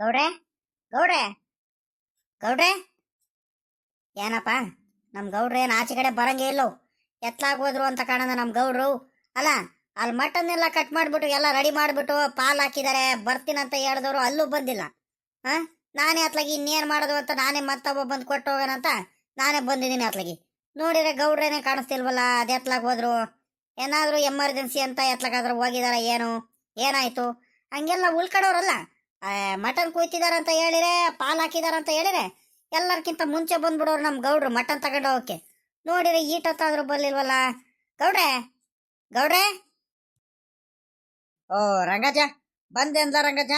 ಗೌಡ್ರೆ ಗೌಡ್ರೆ ಗೌಡ್ರೆ. ಏನಪ್ಪ ನಮ್ಮ ಗೌಡ್ರೆ ಏನು ಆಚೆ ಕಡೆ ಬರಂಗೇ ಇಲ್ಲೋ. ಹೋದ್ರು ಅಂತ ಕಾಣದ ನಮ್ಮ ಗೌಡ್ರು. ಅಲ್ಲ ಅಲ್ಲಿ ಮಟನ್ ಎಲ್ಲ ಕಟ್ ಮಾಡಿಬಿಟ್ಟು ಎಲ್ಲ ರೆಡಿ ಮಾಡಿಬಿಟ್ಟು ಪಾಲ್ ಹಾಕಿದ್ದಾರೆ ಬರ್ತೀನಂತ ಹೇಳಿದವರು ಅಲ್ಲೂ ಬಂದಿಲ್ಲ. ಹಾಂ ನಾನೇ ಅತ್ಲಾಗಿ ಇನ್ನೇನು ಮಾಡೋದು ಅಂತ ನಾನೇ ಮತ್ತೊಬ್ಬ ಬಂದು ಕೊಟ್ಟು ಹೋಗೋಣಂತ ನಾನೇ ಬಂದಿದ್ದೀನಿ ಅತ್ಲಾಗಿ. ನೋಡಿದ್ರೆ ಗೌಡ್ರೇನೆ ಕಾಣಿಸ್ತಿಲ್ವಲ್ಲ, ಅದು ಎತ್ಲಾಗ್ ಹೋದ್ರು. ಏನಾದರೂ ಎಮರ್ಜೆನ್ಸಿ ಅಂತ ಎತ್ಲಾಗಾದ್ರೂ ಹೋಗಿದಾರ, ಏನು? ಏನಾಯ್ತು? ಹಂಗೆಲ್ಲ ಉಳ್ಕಡೋರಲ್ಲ. ಮಟನ್ ಕುಯ್ತಿದಾರಂತ ಹೇಳಿರೆ, ಪಾಲ್ ಹಾಕಿದಾರ ಅಂತ ಹೇಳಿರೆ, ಎಲ್ಲರ್ಕಿಂತ ಮುಂಚೆ ಬಂದ್ಬಿಡೋರು ನಮ್ಮ ಗೌಡ್ರು ಮಟನ್ ತಗೊಂಡು ಹೋಗಕ್ಕೆ. ನೋಡಿರಿ ಈಟತ್ತಾದ್ರೂ ಬರ್ಲಿಲ್ವಲ್ಲ. ಗೌಡ್ರೆ ಗೌಡ್ರೆ? ಓ ರಂಗಜ ಬಂದೆ ಅಂದ ರಂಗಜ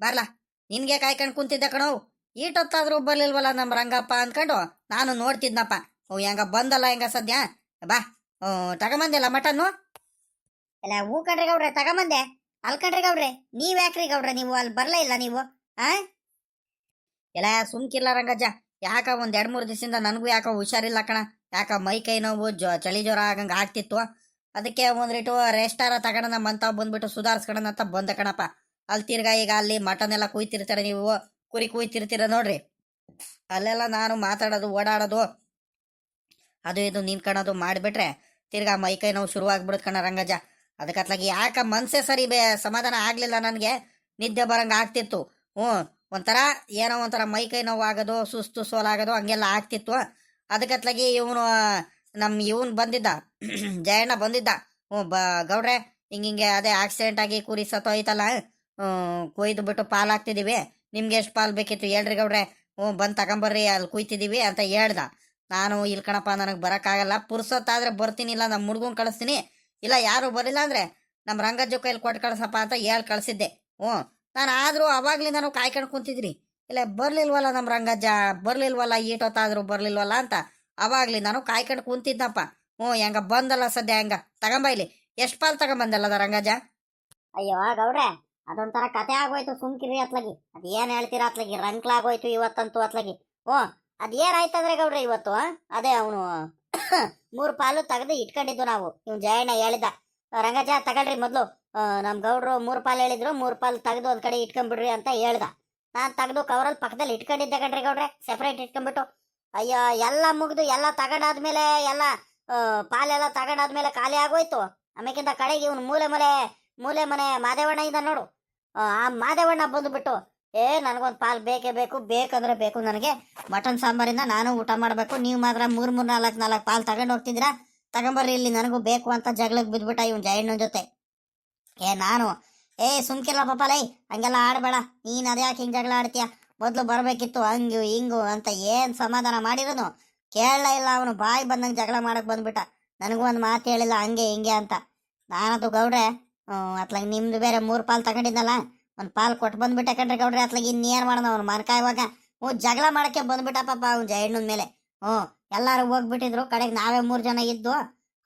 ಬರ್ಲಾ. ನಿನ್ಗೆ ಕಾಯ್ಕೊಂಡು ಕುಂತಿದ್ದೆ ಕಣೋ. ಈಟೊತ್ತಾದ್ರೂ ಬರ್ಲಿಲ್ವಲ್ಲ ನಮ್ಮ ರಂಗಪ್ಪ ಅಂದ್ಕೊಂಡು ನಾನು ನೋಡ್ತಿದ್ನಪ್ಪ. ಓ, ಹೆಂಗ ಬಂದಲ್ಲ ಹೆಂಗ ಸದ್ಯ? ಬಾ. ಓ ತಗೊಂಬಂದಿಲ್ಲ ಮಟನ್ನು? ಎಲ್ಲ ಹೂ ಕಣ್ರಿ ಗೌಡ್ರೆ, ತಗೊಂಬಂದೆ. ಅಲ್ ಕಣ್ರಿ ಗೌಡ್ರೆ, ನೀವ್ ಯಾಕ್ರಿ ಗೌಡ್ರೆ ನೀವು ಅಲ್ಲಿ ಬರ್ಲೇ ಇಲ್ಲ ನೀವು, ಆ? ಎಲ್ಲ ಸುಮ್ಕಿಲ್ಲ ರಂಗಜ್ಜ ಯಾಕ ಒಂದ್ ಎರಡ್ ಮೂರ್ ದಿವಸದಿಂದ ನನಗೂ ಯಾಕೋ ಹುಷಾರಿಲ್ಲ ಕಣ, ಯಾಕ ಮೈ ಕೈ ನೋವು, ಜೊ ಚಳಿ ಜ್ವರ ಆಗಂಗ ಆಗ್ತಿತ್ತು. ಅದಕ್ಕೆ ಒಂದ್ರಿಟು ರೆಸ್ಟಾರ ತಗೊಂಡ ಮಂತ ಬಂದ್ಬಿಟ್ಟು ಸುಧಾರಿಸ್ಕೊಳಣ ಅಂತ ಬಂದ ಕಣಪ್ಪ. ಅಲ್ಲಿ ತಿರ್ಗಾ ಈಗ ಅಲ್ಲಿ ಮಟನ್ ಎಲ್ಲ ಕುಯ್ತಿರ್ತಾರೆ ನೀವು, ಕುರಿ ಕುಯ್ತಿರ್ತೀರ ನೋಡ್ರಿ. ಅಲ್ಲೆಲ್ಲ ನಾನು ಮಾತಾಡೋದು, ಓಡಾಡೋದು, ಅದು ಇದು ನಿಂತ್ಕೊಳೋದು ಮಾಡಿಬಿಟ್ರೆ ತಿರ್ಗಾ ಮೈ ಕೈ ನೋವು ಶುರು ಆಗ್ಬಿಡುತ್ತೆ ಕಣ ರಂಗಜ್ಜ. ಅದಕ್ಕತ್ಲಾಗಿ ಯಾಕ ಮನ್ಸೇ ಸರಿ ಸಮಾಧಾನ ಆಗ್ಲಿಲ್ಲ ನನಗೆ? ನಿದ್ದೆ ಬರಂಗ ಆಗ್ತಿತ್ತು. ಹ್ಞೂ, ಒಂಥರ ಏನೋ ಒಂಥರ ಮೈ ಕೈ ನೋವು ಆಗೋದು ಸುಸ್ತು ಸೋಲಾಗೋದು ಹಂಗೆಲ್ಲ ಆಗ್ತಿತ್ತು. ಅದಕ್ಕತ್ಲಾಗಿ ಇವನು ನಮ್ಮ ಇವನು ಬಂದಿದ್ದ. ಜಯಣ್ಣ ಬಂದಿದ್ದ. ಹ್ಞೂ, ಬ, ಗೌಡ್ರೆ ಹಿಂಗಿಂಗೆ ಅದೇ ಆಕ್ಸಿಡೆಂಟ್ ಆಗಿ ಕುರಿ ಸತ್ತೋಯ್ತಲ್ಲ? ಕೊಯ್ದು ಬಿಟ್ಟು ಪಾಲ್ ಹಾಕ್ತಿದ್ದೀವಿ ನಿಮ್ಗೆ ಎಷ್ಟು ಪಾಲ್ ಬೇಕಿತ್ತು ಹೇಳ್ರಿ ಗೌಡ್ರೆ. ಹ್ಞೂ, ಬಂದು ತಗೊಂಬರ್ರಿ, ಅಲ್ಲಿ ಕುಯ್ತಿದ್ದೀವಿ ಅಂತ ಹೇಳ್ದ. ನಾನು ಇಲ್ಲಿ ಕಣಪ್ಪ, ನನಗೆ ಬರೋಕ್ಕಾಗಲ್ಲ. ಪುರ್ಸೊತ್ತಾದರೆ ಬರ್ತೀನಿ ಇಲ್ಲ ನಮ್ಮ ಹುಡುಗನ್ ಕಳಿಸ್ತೀನಿ. ಇಲ್ಲ, ಯಾರು ಬರಿಲ್ಲ ಅಂದ್ರೆ ನಮ್ಮ ರಂಗಜ್ಜ ಕೈಲಿ ಕೊಟ್ಟು ಕಳ್ಸಪ್ಪ ಅಂತ ಹೇಳಿ ಕಳಿಸಿದ್ದೆ. ಹ್ಞೂ. ನಾನು ಆದರೂ ಅವಾಗಲಿಂದ ನಾವು ಕಾಯ್ಕೊಂಡು ಕುಂತಿದ್ರಿ. ಇಲ್ಲ, ಬರ್ಲಿಲ್ವಲ್ಲ ನಮ್ಮ ರಂಗಜ್ಜ? ಬರ್ಲಿಲ್ವಲ್ಲ, ಈಟೊತ್ತಾದ್ರೂ ಬರ್ಲಿಲ್ವಲ್ಲ ಅಂತ ಅವಾಗಲಿಂದ ನಾನು ಕಾಯ್ಕೊಂಡು ಕುಂತಿದ್ನಪ್ಪ ಹ್ಞೂ, ಹೆಂಗ ಬಂದಲ್ಲ ಸದ್ಯ ಹೆಂಗ? ತಗೊಂಬ ಇಲ್ಲಿ. ಎಷ್ಟು ಪಾಲ್ ತಗೊಂಬಂದಲ್ಲದ ರಂಗಜ್ಜ? ಅಯ್ಯೋ, ಗೌಡ್ರೆ, ಅದೊಂಥರ ಕತೆ ಆಗೋಯ್ತು ಸುಮ್ಕಿರಿ ಅತ್ಲಗಿ. ಅದ್ ಏನ್ ಹೇಳ್ತೀರಾ ಅತ್ಲಗಿ? ರಂಕ್ಲಾಗೋಯ್ತು ಇವತ್ತಂತೂ ಅತ್ಲಗಿ. ಓ ಅದ್ ಏನಾಯ್ತಂದ್ರೆ ಗೌಡ್ರೆ ಇವತ್ತು? ಅದೇ ಅವನು ಮೂರು ಪಾಲು ತೆಗೆದು ಇಟ್ಕೊಂಡಿದ್ದು ನಾವು. ಇವ್ ಜಯಣ್ಣ ಹೇಳಿದ ರಂಗಜ ತಗೊಳ್ರಿ ಮೊದ್ಲು. ನಮ್ಮ ನಮ್ ಗೌಡ್ರು ಮೂರು ಪಾಲು ಹೇಳಿದ್ರು, ಮೂರು ಪಾಲು ತೆಗೆದು ಒಂದ್ ಕಡೆ ಇಟ್ಕೊಂಡ್ಬಿಡ್ರಿ ಅಂತ ಹೇಳ್ದ. ನಾನು ತೆಗೆದು ಕವರಲ್ಲಿ ಪಕ್ಕದಲ್ಲಿ ಇಟ್ಕೊಂಡಿದ್ದೆ ಕಣ್ರಿ ಗೌಡ್ರೆ ಸೆಪರೇಟ್ ಇಟ್ಕೊಂಡ್ಬಿಟ್ಟು. ಅಯ್ಯೋ, ಎಲ್ಲ ಮುಗಿದು ಎಲ್ಲ ತಗೊಂಡಾದ್ಮೇಲೆ ಎಲ್ಲ ಪಾಲೆಲ್ಲ ತಗೊಂಡಾದ್ಮೇಲೆ ಖಾಲಿ ಆಗೋಯ್ತು. ಆಮೇಕಿಂತ ಕಡೆಗೆ ಇವನು ಮೂಲೆ ಮನೆ ಮೂಲೆ ಮನೆ ಮಾದೇವಣ್ಣ ಇದ್ದ ನೋಡು. ಆ ಮಾದೇವಣ್ಣ ಬಂದ್ಬಿಟ್ಟು ಏ, ನನಗೊಂದು ಪಾಲ್ ಬೇಕೇ ಬೇಕು, ಬೇಕಂದ್ರೆ ಬೇಕು. ನನಗೆ ಮಟನ್ ಸಾಂಬಾರಿಂದ ನಾನು ಊಟ ಮಾಡಬೇಕು. ನೀವು ಮಾತ್ರ ಮೂರು ಮೂರು, ನಾಲ್ಕು ನಾಲ್ಕು ಪಾಲ್ ತಗೊಂಡು ಹೋಗ್ತಿದ್ದೀರಾ? ತಗೊಂಬರ್ರಿ, ಇಲ್ಲಿ ನನಗೂ ಬೇಕು ಅಂತ ಜಗಳಕ್ಕೆ ಬಿದ್ಬಿಟ್ಟ ಇವ್ನು ಜಯಣ್ಣನ ಜೊತೆ. ಏ, ನಾನು. ಏ ಸುಮ್ಕಿಲ್ಲ ಪಾಪಲೈ ಹಂಗೆಲ್ಲ ಆಡಬೇಡ. ನೀನು ಅದ್ಯಾಕೆ ಹಿಂಗೆ ಜಗಳ ಆಡ್ತೀಯ? ಮೊದಲು ಬರಬೇಕಿತ್ತು, ಹಂಗು, ಹಿಂಗು ಅಂತ ಏನು ಸಮಾಧಾನ ಮಾಡಿರೋನು? ಕೇಳಲೇ ಇಲ್ಲ ಅವನು, ಬಾಯಿ ಬಂದಂಗೆ ಜಗಳ ಮಾಡಕ್ಕೆ ಬಂದ್ಬಿಟ್ಟ. ನನಗೂ ಒಂದು ಮಾತು ಹೇಳಿಲ್ಲ, ಹಂಗೆ, ಹಿಂಗೆ ಅಂತ. ನಾನದು ಗೌಡ್ರೆ ಅತ್ಲಾಗ ನಿಮ್ಮದು ಬೇರೆ ಮೂರು ಪಾಲ್ ತಗೊಂಡಿದ್ದಲ್ಲ ಒಂದು ಪಾಲ್ ಕೊಟ್ಟು ಬಂದ್ಬಿಟ್ಟೆ ಕಣ್ರಿ ಗೌಡ್ರೆ, ಅತ್ಲಾಗ ಇನ್ನೇನು ಮಾಡೋಣ ಅವ್ನು ಮನ್ಕ ಇವಾಗ. ಓ ಜಗಳ ಮಾಡಕ್ಕೆ ಬಂದ್ಬಿಟ್ಟಪ್ಪ ಅವ್ನ ಜಯಣ್ಣನ ಮೇಲೆ. ಹ್ಞೂ, ಎಲ್ಲಾರು ಹೋಗ್ಬಿಟ್ಟಿದ್ರು, ಕಡೆಗೆ ನಾವೇ ಮೂರು ಜನ ಇದ್ದು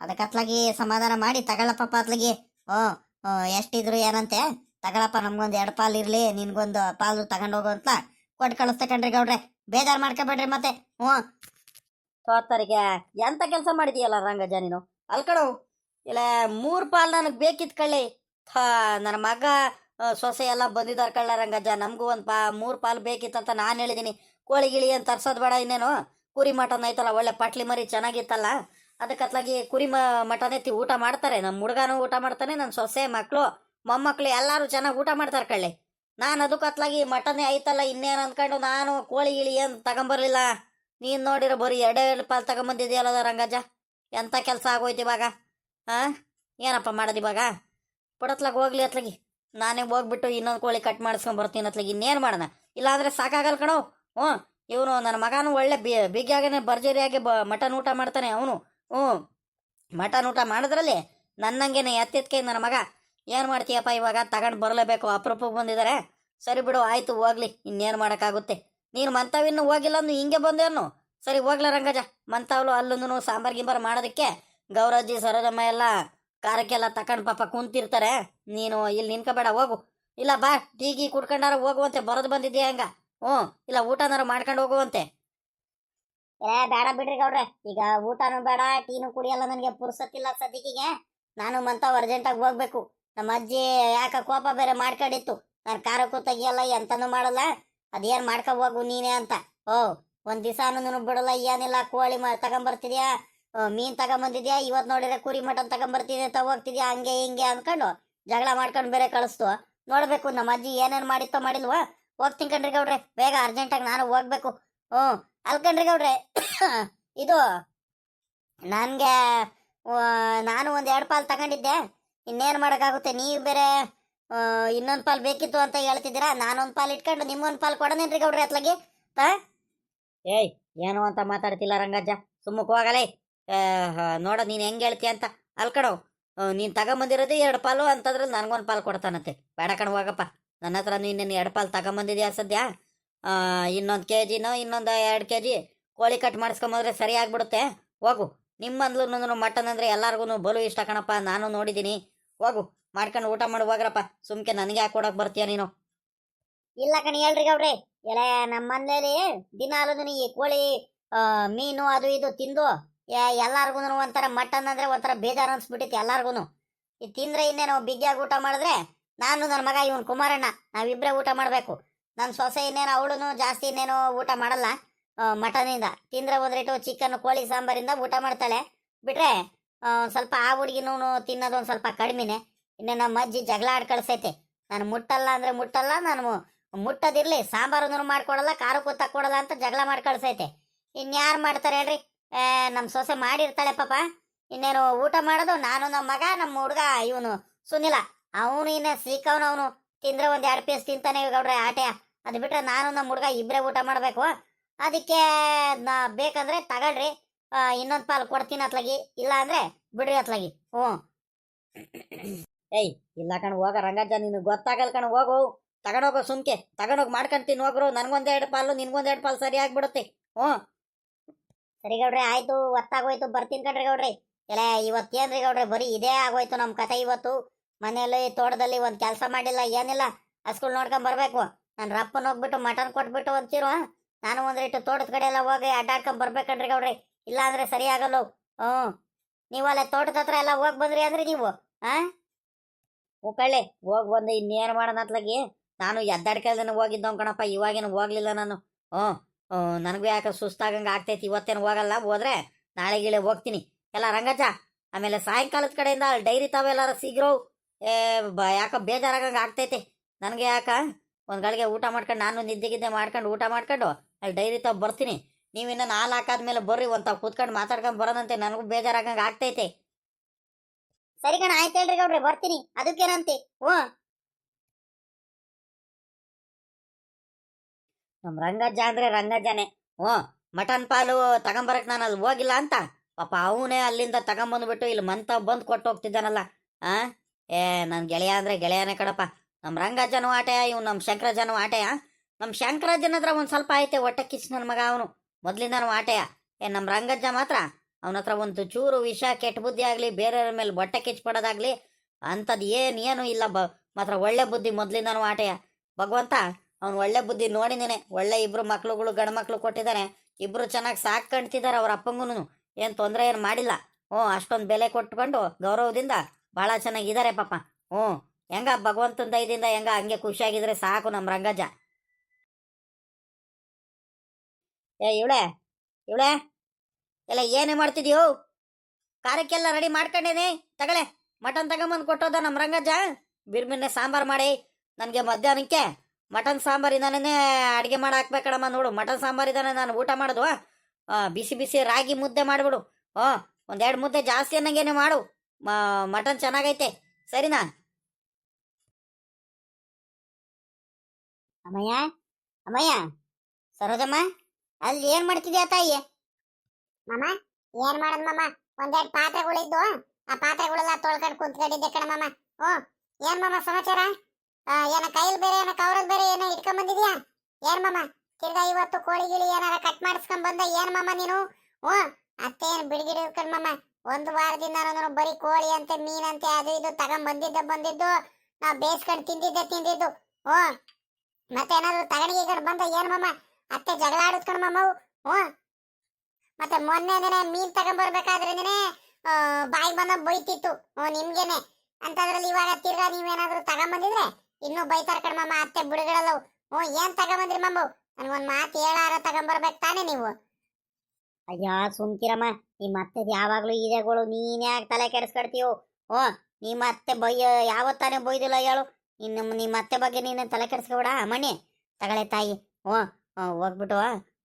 ಅದಕ್ಕೆ ಅತ್ಲಾಗಿ ಸಮಾಧಾನ ಮಾಡಿ ತಗೊಳ್ಳಪ್ಪ ಅತ್ಲಾಗಿ. ಹ್ಞೂ ಎಷ್ಟಿದ್ರು ಏನಂತೆ? ತಗೊಳಪ್ಪ, ನಮ್ಗೊಂದು ಎರಡು ಪಾಲ್ ಇರ್ಲಿ, ನಿನ್ಗೊಂದು ಪಾಲು ತಗೊಂಡು ಹೋಗು ಅಂತ ಕೊಟ್ಟು ಕಳಿಸ್ತೆ ಕಣ್ರಿ ಗೌಡ್ರೆ. ಬೇಜಾರು ಮಾಡ್ಕೊಬೇಡ್ರಿ ಮತ್ತೆ. ಹ್ಞೂ. ತೋತರಿಗೆ ಎಂತ ಕೆಲಸ ಮಾಡಿದೀಯಲ್ಲ ರಂಗಜ ನೀನು? ಅಲ್ಕಡು ಇಲ್ಲ ಮೂರು ಪಾಲ್ ನನಗೆ ಬೇಕಿತ್ತು ಕಳ್ಳಿ. ನನ್ನ ಮಗ ಸೊಸೆ ಎಲ್ಲ ಬಂದಿದ್ದಾರೆ ಕಳ್ಳ ರಂಗಜ್ಜ ನಮಗೂ ಒಂದು ಪಾ, ಮೂರು ಪಾಲ್ ಬೇಕಿತ್ತಂತ ನಾನು ಹೇಳಿದ್ದೀನಿ ಕೋಳಿ ಗಿಳಿ ಏನು ತರ್ಸೋದು ಬೇಡ ಇನ್ನೇನು? ಕುರಿ ಮಟನ್ ಐತಲ್ಲ, ಒಳ್ಳೆ ಪಟ್ಲಿ ಮರಿ ಚೆನ್ನಾಗಿತ್ತಲ್ಲ? ಅದಕ್ಕತ್ಲಾಗಿ ಕುರಿ ಮ, ಮಟನ್ ಎತ್ತಿ ಊಟ ಮಾಡ್ತಾರೆ. ನಮ್ಮ ಹುಡುಗನೂ ಊಟ ಮಾಡ್ತಾನೆ ನನ್ನ ಸೊಸೆ ಮಕ್ಕಳು ಮೊಮ್ಮಕ್ಕಳು ಎಲ್ಲರೂ ಚೆನ್ನಾಗಿ ಊಟ ಮಾಡ್ತಾರೆ ಕಳ್ಳಿ. ನಾನು ಅದಕ್ಕತ್ಲಾಗಿ ಮಟನೇ ಐತಲ್ಲ ಇನ್ನೇನು ಅಂದ್ಕೊಂಡು ನಾನು ಕೋಳಿ ಗಿಳಿ ಏನು ತಗೊಂಬರ್ಲಿಲ್ಲ. ನೀನು ನೋಡಿರೋ ಬರೀ ಎರಡೇ ಎರಡು ಪಾಲು ತಗೊಂಬಂದಿದೆಯಲ್ಲ ರಂಗಜ್ಜ. ಎಂಥ ಕೆಲಸ ಆಗೋಯ್ತು ಇವಾಗ? ಹಾಂ ಏನಪ್ಪ ಮಾಡೋದು ಇವಾಗ? ಪಡತ್ಲಾಗ ಹೋಗ್ಲಿ ಅತ್ಲಾಗಿ. ನಾನೇ ಹೋಗ್ಬಿಟ್ಟು ಇನ್ನೊಂದು ಕೋಳಿ ಕಟ್ ಮಾಡಿಸ್ಕೊಂಡ್ ಬರ್ತೀನಿ ಅತ್ಲಿಗೆ, ಇನ್ನೇನು ಮಾಡೋಣ? ಇಲ್ಲಾಂದ್ರೆ ಸಾಕಾಗಲ್ಲ ಕಣೋ. ಹ್ಞೂ, ಇವನು ನನ್ನ ಮಗನು ಒಳ್ಳೆ ಬಿ ಬಿಗಿಯಾಗನೆ ಭರ್ಜರಿಯಾಗಿ ಬ, ಮಟನ್ ಊಟ ಮಾಡ್ತಾನೆ ಅವನು. ಹ್ಞೂ, ಮಟನ್ ಊಟ ಮಾಡಿದ್ರಲ್ಲಿ ನನ್ನಂಗೆನೆ ಎತ್ತಿತ್ಕೆ ನನ್ನ ಮಗ. ಏನು ಮಾಡ್ತೀಯಪ್ಪ ಇವಾಗ? ತಗೊಂಡು ಬರಲೇಬೇಕು, ಅಪರೂಪಕ್ಕೆ ಬಂದಿದ್ದಾರೆ ಸರಿ ಬಿಡು, ಆಯಿತು, ಹೋಗ್ಲಿ. ಇನ್ನೇನು ಮಾಡೋಕ್ಕಾಗುತ್ತೆ? ನೀನು ಮಂತಾವಿನ್ನು ಹೋಗಿಲ್ಲ ಅಂದು ಹಿಂಗೆ ಬಂದೇನು ಸರಿ, ಹೋಗ್ಲ ರಂಗಜ. ಮಂತಾವ್ಲು ಅಲ್ಲೊಂದು ಸಾಂಬಾರ್ ಗಿಂಬಾರ್ ಮಾಡೋದಕ್ಕೆ ಗೌರಜ್ಜಿ ಸರೋಜಮ್ಮ ಎಲ್ಲ ಕಾರಕ್ಕೆಲ್ಲ ತಕೊಂಡ್ ಪಾಪ ಕುಂತಿರ್ತಾರೆ. ನೀನು ಇಲ್ಲಿ ನಿನ್ಕೋಬೇಡ ಹೋಗು. ಇಲ್ಲ, ಬಾ, ಟೀ, ಗೀ ಕುಡ್ಕೊಂಡಾರ ಹೋಗುವಂತೆ, ಬರೋದು ಬಂದಿದ್ಯಾ ಹಂಗ? ಹ್ಞೂ, ಇಲ್ಲ, ಊಟನಾರು ಮಾಡ್ಕೊಂಡು ಹೋಗುವಂತೆ. ಏ, ಬೇಡ ಬಿಡ್ರಿ ಗೌಡ್ರೆ, ಈಗ ಊಟನೂ ಬೇಡ, ಟೀನು ಕುಡಿಯಲ್ಲ, ನನಗೆ ಪುರ್ಸತ್ತಿಲ್ಲ ಸದ್ಯಕ್ಕೆ ನಾನು ಮಂತ ಅರ್ಜೆಂಟಾಗಿ ಹೋಗ್ಬೇಕು. ನಮ್ಮ ಅಜ್ಜಿ ಯಾಕ ಕೋಪ ಬೇರೆ ಮಾಡ್ಕೊಂಡಿತ್ತು. ನಾನು ಕಾರಕ್ಕೂ ತೆಗಿಯಲ್ಲ, ಎಂತನೂ ಮಾಡಲ್ಲ. ಅದೇನ್ ಮಾಡ್ಕೊ ಹೋಗು ನೀನೇ ಅಂತ. ಓ, ಒಂದು ದಿವಸ ಬಿಡಲ್ಲ, ಏನಿಲ್ಲ, ಕೋಳಿ ಮ, ತಗೊಂಬರ್ತಿದ್ಯಾ? ಮೀನು ತಗೊಂಬಂದಿದ್ಯಾ? ಇವತ್ ನೋಡಿದ್ರೆ ಕುರಿ ಮಟನ್ ತಗೊಂಬರ್ತಿದ್ಯಾ? ಅಂತ ಹೋಗ್ತಿದ್ಯಾ? ಹಂಗೆ, ಹಿಂಗೆ ಅನ್ಕೊಂಡು ಜಗಳ ಮಾಡ್ಕೊಂಡು ಬೇರೆ ಕಳಿಸ್ತು. ನೋಡಬೇಕು, ನಮ್ಮ ಅಜ್ಜಿ ಏನೇನು ಮಾಡಿತ್ತೋ ಮಾಡಿಲ್ವಾ? ಹೋಗ್ತೀನಿ ಕಣ್ರಿ ಗೌಡ್ರೆ ಬೇಗ ಅರ್ಜೆಂಟಾಗಿ ನಾನು ಹೋಗ್ಬೇಕು. ಹ್ಞೂ ಅಲ್ಕಂಡ್ರಿ ಗೌಡ್ರೆ ಇದು, ನನಗೆ ನಾನು ಒಂದು ಎರಡು ಪಾಲ್ ತಗೊಂಡಿದ್ದೆ. ಇನ್ನೇನು ಮಾಡೋಕ್ಕಾಗುತ್ತೆ? ನೀವು ಬೇರೆ ಇನ್ನೊಂದು ಪಾಲ್ ಬೇಕಿತ್ತು ಅಂತ ಹೇಳ್ತಿದ್ದೀರಾ? ನಾನೊಂದು ಪಾಲ್ ಇಟ್ಕೊಂಡು ನಿಮ್ಮೊಂದು ಪಾಲು ಕೊಡನೇನ್ರಿ ಗೌಡ್ರೆ ಅತ್ಲಾಗಿ? ಏಯ್, ಏನು ಅಂತ ಮಾತಾಡ್ತಿಲ್ಲ ರಂಗಜ್ಜ. ಸುಮ್ಮಕ್ಕೆ ಹೋಗಲೇ. ನೋಡೋ, ನೀನು ಹೆಂಗೆ ಹೇಳ್ತೀಯ ಅಂತ. ಅಲ್ಕಣೋ ನೀನ್ ತಗೊಂಬಂದಿರೋದೇ ಎರಡು ಪಾಲು ಅಂತದ್ರಲ್ಲಿ ನನಗೊಂದು ಪಾಲು ಕೊಡ್ತಾನಂತೆ. ಬೇಡ ಕಣ, ಹೋಗಪ್ಪ. ನನ್ನ ಹತ್ರ ನೀನು ಎರಡು ಪಾಲು ತಗೊಂಬಂದಿದ್ಯಾ ಸದ್ಯ? ಇನ್ನೊಂದು ಕೆ ಜಿನೋ ಇನ್ನೊಂದು ಎರಡು ಕೆ ಜಿ ಕೋಳಿ ಕಟ್ ಮಾಡಿಸ್ಕೊಂಬಂದ್ರೆ ಸರಿ ಆಗ್ಬಿಡುತ್ತೆ. ಹೋಗು. ನಿಮ್ಮಂದ್ಲೂ ಮಟನ್ ಅಂದರೆ ಎಲ್ಲರಿಗೂ ಬಲು ಇಷ್ಟ ಕಣಪ್ಪ. ನಾನು ನೋಡಿದ್ದೀನಿ ಹೋಗು. ಮಾಡ್ಕೊಂಡು ಊಟ ಮಾಡಿ, ಹೋಗ್ರಪ್ಪ. ಸುಮ್ಕೆ ನನಗೆ ಯಾಕೆ ಕೊಡೋಕೆ ಬರ್ತೀಯ ನೀನು? ಇಲ್ಲ ಕಣಿ, ಹೇಳ್ರಿ ಗೌಡ್ರಿ. ಎಲ್ಲ ನಮ್ಮ ಮನೇಲಿ ದಿನಾಲು ಈ ಕೋಳಿ ಮೀನು ಅದು ಇದು ತಿಂದು ಎಲ್ಲಾರ್ಗು ಒಂಥರ ಮಟನ್ ಅಂದ್ರೆ ಒಂಥರ ಬೇಜಾರು ಅನ್ಸ್ಬಿಟ್ಟಿತ್ತು ಎಲ್ಲಾರ್ಗುನು. ಈ ತಿಂದ್ರೆ ಇನ್ನೇನು ಬಿಗ್ಗಿಯಾಗಿ ಊಟ ಮಾಡಿದ್ರೆ ನಾನು ನನ್ನ ಮಗ ಇವನ್ ಕುಮಾರಣ್ಣ, ನಾವಿಬ್ರೇ ಊಟ ಮಾಡಬೇಕು. ನನ್ನ ಸೊಸೆ ಇನ್ನೇನು ಅವಳು ಜಾಸ್ತಿ ಇನ್ನೇನು ಊಟ ಮಾಡಲ್ಲ. ಮಟನ್ ಮಟನಿಂದ. ತಿಂದ್ರೆ ಒಂದ್ರೇಟು ಚಿಕನ್, ಕೋಳಿ, ಸಾಂಬಾರಿಂದ ಊಟ ಮಾಡ್ತಾಳೆ. ಬಿಟ್ರೆ ಸ್ವಲ್ಪ ಆ ಹುಡುಗಿನೂ ತಿನ್ನೋದು ಒಂದು ಸ್ವಲ್ಪ ಕಡಿಮೆನೆ. ಇನ್ನು ನಮ್ಮ ಅಜ್ಜಿ ಜಗಳ ಆಡ್ ಕಳ್ಸೈತೆ ನಾನು ಮುಟ್ಟಲ್ಲ ಅಂದ್ರೆ ಮುಟ್ಟಲ್ಲ, ನಾನು ಮುಟ್ಟದಿರ್ಲಿ. ಸಾಂಬಾರು ಮಾಡ್ಕೊಡಲ್ಲ, ಖಾರಕ್ಕೂ ತಕ್ಕೊಡಲ್ಲ ಅಂತ ಜಗಳ ಮಾಡಿ ಕಳ್ಸೈತೆ ಇನ್ಯಾರು ಮಾಡ್ತಾರೆ ಹೇಳ್ರಿ? ಆ, ನಮ್ ಸೊಸೆ ಮಾಡಿರ್ತಾಳೆ ಪಾಪ. ಇನ್ನೇನು ಊಟ ಮಾಡೋದು? ನಾನು ನಮ್ಮ ಮಗ ನಮ್ಮ ಹುಡುಗ ಇವನು ಸುನಿಲ. ಅವನು ಇನ್ನ ಸೀಕವನು ಅವನು. ತಿಂದ್ರೆ ಒಂದು ಎರಡು ಪೀಸ್ ತಿಂತಾನೆ ಗೌಡ್ರೆ ಆಟೆ. ಅದು ಬಿಟ್ರೆ ನಾನು ನಮ್ಮ ಹುಡುಗ ಇಬ್ಬರೇ ಊಟ ಮಾಡಬೇಕು. ಅದಕ್ಕೆ ನಾ ಬೇಕಂದ್ರೆ ತಗೊಳ್ರಿ. ಇನ್ನೊಂದು ಪಾಲು ಕೊಡ್ತೀನಿ ಅತ್ಲಾಗಿ. ಇಲ್ಲ ಅಂದ್ರೆ ಬಿಡ್ರಿ ಅತ್ಲಾಗಿ. ಹ್ಞೂ. ಏಯ್ ಇಲ್ಲ ಕಣ ಹೋಗ ರಂಗಜ್ಜ ನೀನು ಗೊತ್ತಾಗಲ್ ಕಣ ಹೋಗು. ತಗೊಂಡೋಗೋ ಸುಮ್ಕೆ. ತಗೊಂಡೋಗಿ ಮಾಡ್ಕೊಂತೀನಿ ಹೋಗ್ರು. ನನ್ಗೊಂದೆರಡು ಪಾಲು ನಿನ್ಗೊಂದೆರಡು ಪಾಲು ಸರಿ ಬಿಡುತ್ತೆ ಹ್ಞೂ. ಸರಿ ಗೌಡ್ರಿ, ಆಯ್ತು, ಒತ್ತಾಗೋಯ್ತು, ಬರ್ತೀನಿ ಕಣ್ರಿ ಗೌಡ್ರಿ. ಎಲ್ಲ ಇವತ್ತೇನ್ರಿ ಗೌಡ್ರಿ, ಬರೀ ಇದೇ ಆಗೋಯ್ತು ನಮ್ ಕತೆ ಇವತ್ತು. ಮನೆಯಲ್ಲಿ, ತೋಟದಲ್ಲಿ ಒಂದ್ ಕೆಲಸ ಮಾಡಿಲ್ಲ, ಏನಿಲ್ಲ ಹಸ್ಗಳು ನೋಡ್ಕೊಂಡ್ ಬರ್ಬೇಕು. ನಾನು ರಪ್ಪನ್ ಹೋಗ್ಬಿಟ್ಟು ಮಟನ್ ಕೊಟ್ಬಿಟ್ಟು ಅಂತೀರ ನಾನು ಒಂದ್ರಿಟ್ಟು ತೋಟದ ಕಡೆ ಎಲ್ಲ ಹೋಗಿ ಅಡ್ಡಾಡ್ಕೊಂಡ್ ಬರ್ಬೇಕನ್ರಿ ಗೌಡ್ರಿ. ಇಲ್ಲ ಅಂದ್ರೆ ಸರಿ ಆಗಲ್ಲ. ಹ್ಞೂ. ಅಲ್ಲೇ ತೋಟದ ಹತ್ರ ಎಲ್ಲ ಹೋಗ್ ಬಂದ್ರಿ ಅಂದ್ರೆ ನೀವು, ಆ? ಹೋಗಳ್ಳಿ ಹೋಗ್ ಬಂದು ಇನ್ನೇನು ಮಾಡೋಣ ಅತ್ಲಾಗಿ ನಾನು ಎದ್ದಾಡ್ಕೆಲ್ದನ ಹೋಗಿದ್ದವ್ ಕಣಪ್ಪ, ಇವಾಗೇನು ಹೋಗ್ಲಿಲ್ಲ ನಾನು. ಹ್ಞೂ. ನನಗೂ ಯಾಕೆ ಸುಸ್ತಾಗಂಗೆ ಆಗ್ತೈತಿ, ಇವತ್ತೇನು ಹೋಗಲ್ಲ, ಹೋದ್ರೆ ನಾಳೆ ಗೀಳೆ ಹೋಗ್ತೀನಿ. ಎಲ್ಲ ರಂಗಜ್ಜ, ಆಮೇಲೆ ಸಾಯಂಕಾಲದ ಕಡೆಯಿಂದ ಡೈರಿ ತಾವೆಲ್ಲಾರ ಸಿಗ್ರೋ, ಏ, ಬ, ಯಾಕೋ ಬೇಜಾರಾಗಂಗೆ ಆಗ್ತೈತಿ. ನನಗೆ ಯಾಕ, ಒಂದು ಗಳಿಗೆ ಊಟ ಮಾಡ್ಕೊಂಡು, ನಾನು ನಿದ್ದೆ ಗಿದ್ದೆ ಮಾಡ್ಕೊಂಡು, ಊಟ ಮಾಡ್ಕೊಂಡು, ಅಲ್ಲಿ ಡೈರಿ ತಾವ್ ಬರ್ತೀನಿ. ನೀವಿನ್ನ ನಾಲ್ ಹಾಕಾದ್ಮೇಲೆ ಬರ್ರಿ, ಒಂದು ತಾವು ಕೂತ್ಕೊಂಡು ಮಾತಾಡ್ಕೊಂಡು ಬರೋದಂತೆ, ನನಗೂ ಬೇಜಾರಾಗಂಗೆ ಆಗ್ತೈತೆ. ಸರಿ ಕಣ, ಆಯ್ತು ಹೇಳ್ರಿ ಗೌಡ್ರಿ, ಬರ್ತೀನಿ. ಅದಕ್ಕೇನಂತೆ? ಹ್ಞೂ. ನಮ್ಮ ರಂಗಜ್ಜ ಅಂದ್ರೆ ರಂಗಜ್ಜನೆ. ಓ ಮಟನ್ ಪಾಲು ತಗೊಂಬರಕ್ ನಾನು ಅಲ್ಲಿ ಹೋಗಿಲ್ಲ ಅಂತ. ಪಾಪ ಅವನೇ ಅಲ್ಲಿಂದ ತಗೊಂಬಂದ್ಬಿಟ್ಟು ಇಲ್ಲಿ ಮಂತ ಬಂದು ಕೊಟ್ಟು ಹೋಗ್ತಿದ್ದಾನಲ್ಲ. ಆ? ಏ ನನ್ನ ಗೆಳೆಯ ಅಂದ್ರೆ ಗೆಳೆಯನೇ ಕಡಪ್ಪ ನಮ್ಮ ರಂಗಜ್ಜನು ಆಟೆಯ, ಇವ್ನು ನಮ್ಮ ಶಂಕರಜ್ಜನು ಆಟೆಯ. ನಮ್ಮ ಶಂಕರಜ್ಜನ ಹತ್ರ ಒಂದು ಸ್ವಲ್ಪ ಐತೆ, ಹೊಟ್ಟೆ ಕಿಚ್ಚು ನನ್ನ ಮಗ ಅವನು. ಮೊದ್ಲಿಂದನು ಆಟೆಯ. ಏ ನಮ್ಮ ರಂಗಜ್ಜ ಮಾತ್ರ. ಅವನ ಹತ್ರ ಒಂದು ಚೂರು ವಿಷ, ಕೆಟ್ಟ ಬುದ್ಧಿ ಆಗಲಿ, ಬೇರೆಯವ್ರ ಮೇಲೆ ಹೊಟ್ಟೆ ಕಿಚ್ಚು ಪಡೋದಾಗ್ಲಿ ಅಂಥದ್ದು ಏನು ಏನು ಇಲ್ಲ ಮಾತ್ರ ಒಳ್ಳೆ ಬುದ್ಧಿ ಮೊದ್ಲಿಂದನೂ ಆಟೆಯ. ಭಗವಂತ ಅವ್ನು ಒಳ್ಳೆ ಬುದ್ಧಿ ನೋಡಿದ್ದೀನಿ ಒಳ್ಳೆ ಇಬ್ರು ಮಕ್ಳುಗಳು, ಗಂಡು ಮಕ್ಳು ಕೊಟ್ಟಿದ್ದಾನೆ ಇಬ್ರು ಚೆನ್ನಾಗಿ ಸಾಕು ಕಾಣ್ತಿದ್ದಾರೆ ಅವ್ರ ಅಪ್ಪಂಗುನು. ಏನು ತೊಂದರೆ ಏನು ಮಾಡಿಲ್ಲ. ಹ್ಞೂ, ಅಷ್ಟೊಂದು ಬೆಲೆ ಕೊಟ್ಕೊಂಡು ಗೌರವದಿಂದ ಭಾಳ ಚೆನ್ನಾಗಿದ್ದಾರೆ ಪಾಪ. ಹ್ಞೂ, ಹೆಂಗ ಭಗವಂತನ ದಯದಿಂದ ಹೆಂಗ ಹಂಗೆ ಖುಷಿಯಾಗಿದ್ರೆ ಸಾಕು ನಮ್ಮ ರಂಗಜ ಏ, ಇವಳೆ ಇವಳೆ, ಎಲ್ಲ ಏನೇ ಮಾಡ್ತಿದ್ಯೋ? ಖಾರಕ್ಕೆಲ್ಲ ರೆಡಿ ಮಾಡ್ಕೊಂಡೇನಿ. ತಗಳೆ ಮಟನ್ ತಗೊಂಬಂದು ಕೊಟ್ಟೋದ ನಮ್ಮ ರಂಗಜ್ಜ. ಬಿರ್ಮಿನ್ನೆ ಸಾಂಬಾರು ಮಾಡಿ. ನನಗೆ ಮಧ್ಯಾಹ್ನಕ್ಕೆ ಮಟನ್ ಸಾಂಬಾರಿಂದಾನೇ ಅಡುಗೆ ಮಾಡಿ ಹಾಕ್ಬೇಕಡಮ್ಮ ನೋಡು. ಮಟನ್ ಸಾಂಬಾರಿದಾನೆ ನಾನು ಊಟ ಮಾಡೋದು. ಬಿಸಿ ಬಿಸಿ ರಾಗಿ ಮುದ್ದೆ ಮಾಡಿಬಿಡು. ಹ್ಞೂ ಒಂದೆರಡು ಮುದ್ದೆ ಜಾಸ್ತಿ ಅನ್ನಂಗೇನೆ ಮಾಡು. ಮಟನ್ ಚೆನ್ನಾಗೈತೆ. ಸರಿನಾ? ಅಮ್ಮಯ್ಯ ಅಮ್ಮಯ್ಯ ಸರೋಜಮ್ಮ, ಅಲ್ಲಿ ಏನ್ ಮಾಡ್ತಿದ್ಯಾ ತಾಯಿ? ಮಮ್ಮ ಏನ್ ಮಾಡದ್ ಒಂದೆರಡು ಪಾತ್ರೆಗಳಿದ್ದು. ಆ ಪಾತ್ರೆಗಳೆಲ್ಲ ತೊಳ್ಕೊಂಡು ಕುಂತ್ಕೊಂಡಿದ್ದೆ ಕಣ ಮಮ್ಮ ಓ, ಏನ್ ಮಮ್ಮ ಸಮಾಚಾರ? ಏನ ಕೈಲ್ ಬೇರೆ, ಏನ ಕವರಲ್ ಬೇರೆ ಏನೋ ಇಟ್ಕೊಂಡ್ ಬಂದಿದ್ಯಾ ಏನ್ ಮಮ್ಮ ತಿರ್ಗಾ ಇವತ್ತು ಕೋಳಿ ಗಿಳಿ ಏನಾರ ಕಟ್ ಮಾಡಿಸ್ಕೊಂಡ್ ಬಂದ ಏನ್ ಮಮ್ಮ ನೀನು? ಓ ಅತ್ತೆ ಏನ್ ಬಿಡ್ಗಿಡಿ ಇರ್ಕೊಂಡ್ ಮಮ್ಮ ಒಂದು ವಾರದಿಂದ ನಾನು ಬರೀ ಕೋಳಿ ಅಂತೆ ಮೀನಂತೆ ಅದು ಇದು ತಗೊಂಡ್ ಬಂದಿದ್ದ. ಬಂದಿದ್ದು ನಾ ಬೇಯಿಸ್ಕೊಂಡು ತಿಂದಿದ್ದೆ, ತಿಂದಿದ್ದು. ಓ ಮತ್ತೆ ಏನಾದ್ರು ತಗಣಿಗೆ ಬಂದ ಏನ್ ಮಮ್ಮ ಅತ್ತೆ ಜಗಳ ಆಡಿಸ್ಕೊಂಡ್ ಮಮ್ಮವು ಹ್ಞೂ? ಮತ್ತೆ ಮೊನ್ನೆ ದಿನ ಮೀನ್ ತಗೊಂಡ್ಬರ್ಬೇಕಾದ್ರೇನೆ ಬಾಯಿ ಬಂದ ಬೈತಿತ್ತು. ಹ್ಞೂ, ನಿಮ್ಗೇನೆ. ಅಂತದ್ರಲ್ಲಿ ಇವಾಗ ತಿರ್ಗಾ ನೀವೇನಾದ್ರೂ ತಗೊಂಬಂದಿದ್ರೆ ಇನ್ನೂ ಬೈತಾರ ಕಣ್ಮಮ್ಮ ಅತ್ತೆ ಬಿಡುಗಳಲ್ಲ ಹ್ಞೂ, ಏನ್ ತಗೊಂಬಂದ್ರಿ ಮಮ್ಮ ನನ್ಗೊಂದ್ ಮಾತು ಹೇಳಾರ ತಗೊಂಬರ್ಬೇಕು ತಾನೇ ನೀವು. ಅಯ್ಯ, ಸುಮ್ಕಿರಮ್ಮ, ನಿಮ್ಮ ಮತ್ತೆ ಯಾವಾಗ್ಲೂ ಇದೆಗಳು ನೀನ್ ಯಾಕೆ ತಲೆ ಕೆಡಿಸ್ಕೊಡ್ತೀಯೋ? ಓ ನಿಮ್ಮ ಅತ್ತೆ ಬೈಯ ಯಾವತ್ತಾನೆ ಬೈದಿಲ್ಲ ಹೇಳು ಇನ್ನು ನಿಮ್ಮ ಅತ್ತೆ ಬಗ್ಗೆ ನೀನು ತಲೆ ಕೆಡಿಸ್ಕೊಬೇಡ ಮಣಿ ತಗಳೆ ತಾಯಿ ಓ ಹೋಗ್ಬಿಟ್ಟು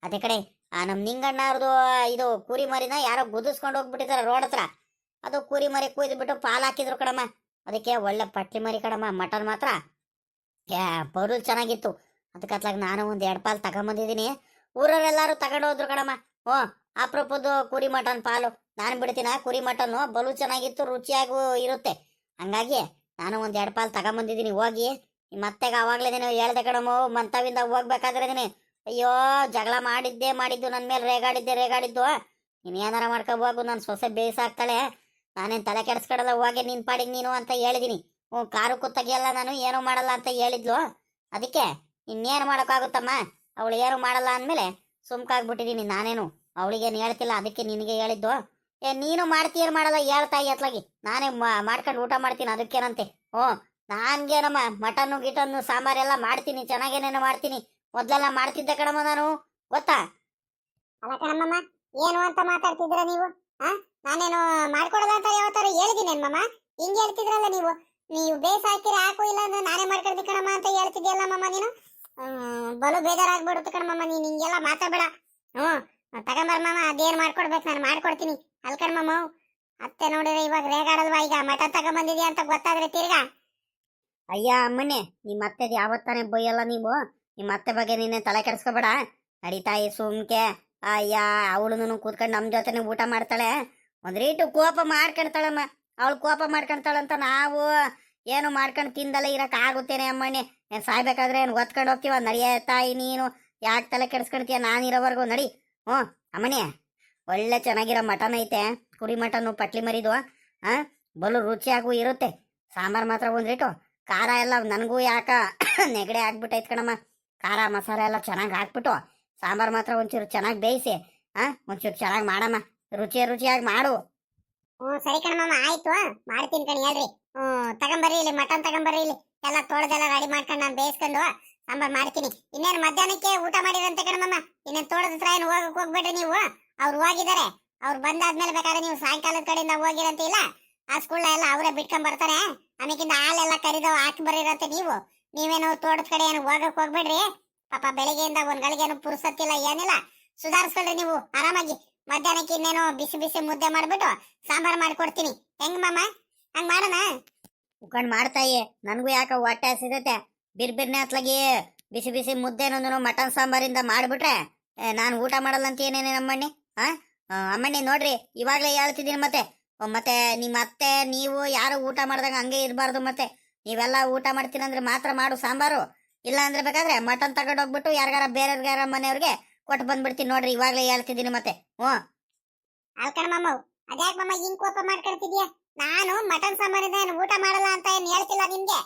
ಅದೇ ಕಡೆ, ಆ ನಮ್ಮ ನಿಂಗಣ್ಣ ಅವ್ರದ್ದು ಇದು ಕುರಿ ಮರಿನ ಯಾರೋ ಗುದಿಸ್ಕೊಂಡು ಹೋಗ್ಬಿಟ್ಟಿದ್ದಾರೆ ರೋಡ್ ಹತ್ರ. ಅದು ಕುರಿ ಮರಿ ಕುಯ್ದುಬಿಟ್ಟು ಪಾಲ್ ಹಾಕಿದ್ರು ಕಡಮ್ಮ ಅದಕ್ಕೆ ಒಳ್ಳೆ ಪಟ್ಲಿ ಮರಿ ಕಣಮ್ಮ, ಮಟನ್ ಮಾತ್ರ. ಯಾ ಬರು ಚೆನ್ನಾಗಿತ್ತು. ಅದಕ್ಕೆ ನಾನು ಒಂದು ಎರಡು ಪಾಲು ತಗೊಂಬಂದಿದ್ದೀನಿ. ಊರವರೆಲ್ಲರೂ ತಗೊಂಡು ಹೋದ್ರು ಕಣಮ್ಮ. ಓ, ಅಪ್ರೂಪದ್ದು ಕುರಿ ಮಟನ್ ಪಾಲು. ನಾನು ಬಿಡ್ತೀನ, ಕುರಿ ಮಟನ್ನು. ಬಲು ಚೆನ್ನಾಗಿತ್ತು, ರುಚಿಯಾಗೂ ಇರುತ್ತೆ. ಹಂಗಾಗಿ ನಾನು ಒಂದು ಎರಡು ಪಾಲು ತಗೊಂಬಂದಿದ್ದೀನಿ. ಹೋಗಿ ಮತ್ತೆಗೆ ಆವಾಗಲೇ ನೀವು ಹೇಳ್ದೆ ಕಣಮ್ಮ, ಮಂತವಿಂದ ಹೋಗ್ಬೇಕಾದ್ರೆ ನೀನು. ಅಯ್ಯೋ, ಜಗಳ ಮಾಡಿದ್ದೆ, ಮಾಡಿದ್ದು ನನ್ನ ಮೇಲೆ ರೇಗಾಡಿದ್ದೆ, ರೇಗಾಡಿದ್ದು. ನೀನು ಏನಾರ ಮಾಡ್ಕೋಬೇಕು ನನ್ನ ಸೊಸೆ ಬೇಯಿಸಾಕ್ತಾಳೆ ನಾನೇನು ತಲೆ ಕೆಡಿಸ್ಕೊಡಲ್ಲ, ಹೋಗಿ ನಿನ್ನ ಪಾಡಿಗೆ ನೀನು ಅಂತ ಹೇಳಿದೀನಿ. ಹ್ಞೂ ಕಾರು ಕುತ್ತಗಿಯಲ್ಲ ನಾನು ಏನೂ ಮಾಡಲ್ಲ ಅಂತ ಹೇಳಿದ್ಲು. ಅದಕ್ಕೆ ಇನ್ನೇನು ಮಾಡೋಕ್ಕಾಗುತ್ತಮ್ಮ? ಅವಳು ಏನು ಮಾಡಲ್ಲ ಅಂದಮೇಲೆ ಸುಮ್ಕಾಗ್ಬಿಟ್ಟಿದ್ದೀನಿ ನಾನೇನು. ಅವಳಿಗೇನು ಹೇಳ್ತಿಲ್ಲ, ಅದಕ್ಕೆ ನಿನಗೆ ಹೇಳಿದ್ದು. ಏ, ನೀನು ಮಾಡ್ತೀಯರು ಮಾಡಲ್ಲ ಹೇಳ್ತಾಯಿ ಅತ್ಲಾಗಿ ನಾನೇ ಮಾಡ್ಕೊಂಡು ಊಟ ಮಾಡ್ತೀನಿ, ಅದಕ್ಕೇನಂತೆ. ಹ್ಞೂ, ನಾನ್ಗೇನಮ್ಮ, ಮಟನ್ನು, ಗಿಟನ್ನು ಸಾಂಬಾರೆಲ್ಲ ಮಾಡ್ತೀನಿ, ಚೆನ್ನಾಗೇನೇನೋ ಮಾಡ್ತೀನಿ. ಮೊದಲೆಲ್ಲ ಮಾಡ್ತಿದ್ದೆ ಕಣಮ್ಮ ನಾನು. ಗೊತ್ತಾ? ಅಲ್ಲ ಏನು ಅಂತ ಮಾತಾಡ್ತಿದ್ರ ನೀವು? ನಾನೇನು ಮಾಡ್ಕೊಡಲ್ಲ ಅಂತ ಯಾವತ್ತಾರು ಹೇಳಿದ್ದೀನಿ ಮಮ್ಮ ಹಿಂಗೆ ಹೇಳ್ತಿದ್ರಲ್ಲ ನೀವು. ನೀವು ಬೇಸ್ ಹಾಕಿರ, ಹಾಕು, ಇಲ್ಲ ಅಂದ್ರೆ ನಾನೇ ಮಾಡ್ಕೊಡ್ತೀನಿ ಕಣಮ್ಮ ಅಂತ ಹೇಳ್ತಿದ್ಯಲ್ಲ ಮಮ್ಮ ನೀನು? ಬಲು ಬೇಜಾರಾಗ್ಬಿಡುತ್ತೆ ಕಣಮ್ಮ, ನೀನು ಹಿಂಗೆಲ್ಲ ಮಾತಾಡಬೇಡ. ಹ್ಞೂ, ತಗೊಂಬರ್ ಮಾಮ, ಅದೇನ್ ಮಾಡ್ಕೊಡ್ಬೇಕು ನಾನು ಮಾಡ್ಕೊಡ್ತೀನಿ. ಅಲ್ ಕಣಮ್ಮ ಅತ್ತೆ ನೋಡಿದ್ರೆ ಇವಾಗ ರೇಗಾಡಲ್ವಾ ಈಗ? ಮಠ ತಗೊಂಬಂದಿದ್ಯಾ ಅಂತ ಗೊತ್ತಾದ್ರೆ ತಿರ್ಗಾ. ಅಯ್ಯ, ಅಮ್ಮನೆ, ನಿಮ್ಮ ಅತ್ತೆದು ಯಾವತ್ತಾನೆ ಬೈಯಲ್ಲ ನೀವು? ನಿಮ್ಮ ಅತ್ತೆ ಬಗ್ಗೆ ನಿನ್ನೆ ತಲೆ ಕೆಡಿಸ್ಕೋಬೇಡ. ನಡೀತಾಯಿ ಸುಮ್ಕೆ, ಅಯ್ಯ, ಅವಳು ಕೂತ್ಕೊಂಡು ನಮ್ಮ ಜೊತೆನೆ ಊಟ ಮಾಡ್ತಾಳೆ. ಒಂದ್ ರೀಟು ಕೋಪ ಮಾಡ್ಕೊಳ್ತಾಳಮ್ಮ ಅವಳು ಕೋಪ ಮಾಡ್ಕೊಂತಾಳಂತ ನಾವು ಏನು ಮಾಡ್ಕೊಂಡು ತಿಂದಲ್ಲ ಇರಕ್ಕೆ ಆಗುತ್ತೇನೆ ಅಮ್ಮಣ್ಣೆ. ಏನು ಸಾಯ್ಬೇಕಾದ್ರೆ ಏನು ಒತ್ಕೊಂಡು ಹೋಗ್ತೀವ? ನಡಿಯ ತಾಯಿ ನೀನು. ಯಾಕೆ ತಲೆ ಕೆಡಿಸ್ಕೊಳ್ತೀಯ ನಾನಿರೋವರೆಗೂ ನಡಿ. ಹ್ಞೂ ಅಮ್ಮಣ್ಣೆ, ಒಳ್ಳೆ ಚೆನ್ನಾಗಿರೋ ಮಟನ್ ಐತೆ. ಕುರಿ ಮಟನ್ನು ಪಟ್ಲಿ ಮರಿದು, ಹಾಂ? ಬಲು ರುಚಿಯಾಗೂ ಇರುತ್ತೆ. ಸಾಂಬಾರು ಮಾತ್ರ ಒಂದಿಟ್ಟು ಖಾರ ಎಲ್ಲ ನನಗೂ ಯಾಕೆ ನೆಗಡೆ ಆಗ್ಬಿಟ್ಟೈತ್ ಕಣಮ್ಮ. ಖಾರ, ಮಸಾಲೆ ಎಲ್ಲ ಚೆನ್ನಾಗಿ ಹಾಕ್ಬಿಟ್ಟು ಸಾಂಬಾರು ಮಾತ್ರ ಒಂಚೂರು ಚೆನ್ನಾಗಿ ಬೇಯಿಸಿ, ಹಾಂ? ಒಂಚೂರು ಚೆನ್ನಾಗಿ ಮಾಡಮ್ಮ. ರುಚಿ ರುಚಿಯಾಗಿ ಮಾಡು. ಹ್ಞೂ, ಸರಿ ಕಣಮ್ಮ ಆಯ್ತು ಮಾಡ್ತೀನಿ ಕಣಿ, ಹೇಳ್ರಿ. ಹ್ಞೂ, ತಗೊಂಬರ್ರಿ ಇಲ್ಲಿ, ಮಟನ್ ತಗೊಂಬರ್ರಿ ಇಲ್ಲಿ. ಎಲ್ಲ ತೊಳೆದೆಲ್ಲ ರೆಡಿ ಮಾಡ್ಕೊಂಡು ನಾನು ಬೇಯಿಸ್ಕೊಂಡು ಸಾಂಬಾರ್ ಮಾಡ್ತೀನಿ. ಇನ್ನೇನು ಮಧ್ಯಾಹ್ನಕ್ಕೆ ಊಟ ಮಾಡಿರಂತೆ ಕಣಮ್ಮ ಇನ್ನೇನು ತೋಳದ ಹತ್ರ ಏನು ಹೋಗಕ್ಕೆ ಹೋಗ್ಬೇಡ್ರಿ ನೀವು? ಅವ್ರು ಹೋಗಿದ್ದಾರೆ. ಅವ್ರು ಬಂದಾದ್ಮೇಲೆ ಬೇಕಾದ್ರೆ ನೀವು ಸಾಯಂಕಾಲದ ಕಡೆಯಿಂದ ಹೋಗಿರಂತೆ ಇಲ್ಲ? ಆ ಸ್ಕೂಲ್ ಎಲ್ಲ ಅವರೇ ಬಿಟ್ಕೊಂಡ್ ಬರ್ತಾರೆ. ಆಮೇಕಿಂದ ಹಾಲೆಲ್ಲ ಕರಿದವ್, ಹಾಕಿ ಬರೀರಂತೆ ನೀವು. ನೀವೇನು ತೋಟದ ಕಡೆ ಏನು ಹೋಗಕ್ಕೆ ಹೋಗ್ಬೇಡ್ರಿ. ಪಾಪ ಬೆಳಿಗ್ಗೆಯಿಂದ ಒಂದ್ ಗಳಿಗೇನು ಪುರ್ಸತ್ತಿಲ್ಲ, ಏನಿಲ್ಲ. ಸುಧಾರಿಸ್ಕೊಳ್ರಿ ನೀವು, ಆರಾಮಾಗಿ. ಮಧ್ಯಾಹ್ನಕ್ಕೆ ಇನ್ನೇನು ಬಿಸಿ ಬಿಸಿ ಮುದ್ದೆ ಮಾಡ್ಬಿಟ್ಟು ಸಾಂಬಾರ್ ಮಾಡ್ಕೊಡ್ತೀನಿ. ಹೆಂಗ್ ಮಾಮ? ಹಂಗ್ ಮಾಡೋಣ? ಉಕ್ಕಂಡ್ ಮಾಡ್ತಾಯಿ ನನಗೂ ಯಾಕ ಹೊಟ್ಟೆ ಸಿಗುತ್ತೆ ಬಿರ್ ಬಿರ್ನೆ ಹತ್ಲಾಗಿ ಬಿಸಿ ಬಿಸಿ ಮುದ್ದೆನೊಂದು ಮಟನ್ ಸಾಂಬಾರಿಂದ ಮಾಡ್ಬಿಟ್ರೆ ನಾನು ಊಟ ಮಾಡಲ್ಲ ಅಂತ ಏನೇನೇ ಅಮ್ಮಣ್ಣಿ? ಆ? ಆ, ಅಮ್ಮಣ್ಣಿ ನೋಡ್ರಿ ಇವಾಗಲೇ ಹೇಳ್ತಿದ್ದೀನಿ ಮತ್ತೆ. ಮತ್ತೆ ನಿಮ್ಮ ಅತ್ತೆ ನೀವು ಯಾರು ಊಟ ಮಾಡ್ದಂಗ ಹಂಗೆ ಇರಬಾರ್ದು ಮತ್ತೆ. ನೀವೆಲ್ಲ ಊಟ ಮಾಡ್ತೀನಂದ್ರೆ ಮಾತ್ರ ಮಾಡು ಸಾಂಬಾರು. ಇಲ್ಲ ಅಂದ್ರೆ ಬೇಕಾದ್ರೆ ಮಟನ್ ತಗೊಂಡೋಗ್ಬಿಟ್ಟು ಯಾರಿಗಾರ ಬೇರೆಯವ್ರಿಗಾರ ಮನೆಯವ್ರಿಗೆ ಕೊಟ್ಟು ಬಂದ್ಬಿಡ್ತೀನಿ ನೋಡ್ರಿ, ಇವಾಗಲೇ ಹೇಳ್ತಿದ್ದೀನಿ ಮತ್ತೆ. ಹ್ಞೂ. ಅಲ್ಕಣ ಮಾಮ, ಅದ್ಯಾಕ್ ಮಾಮ ಹಿಂಗ್ ಕೋಪ ಮಾಡ್ಕೊಳ್ತಿದ್ಯಾ? ನಾನು ಮಟನ್ ಸಾಂಬಾರಿಂದ ಏನು ಊಟ ಮಾಡಲ್ಲ ಅಂತ ಏನ್ ಹೇಳ್ತಿಲ್ಲ ನಿಮ್ಗೆ?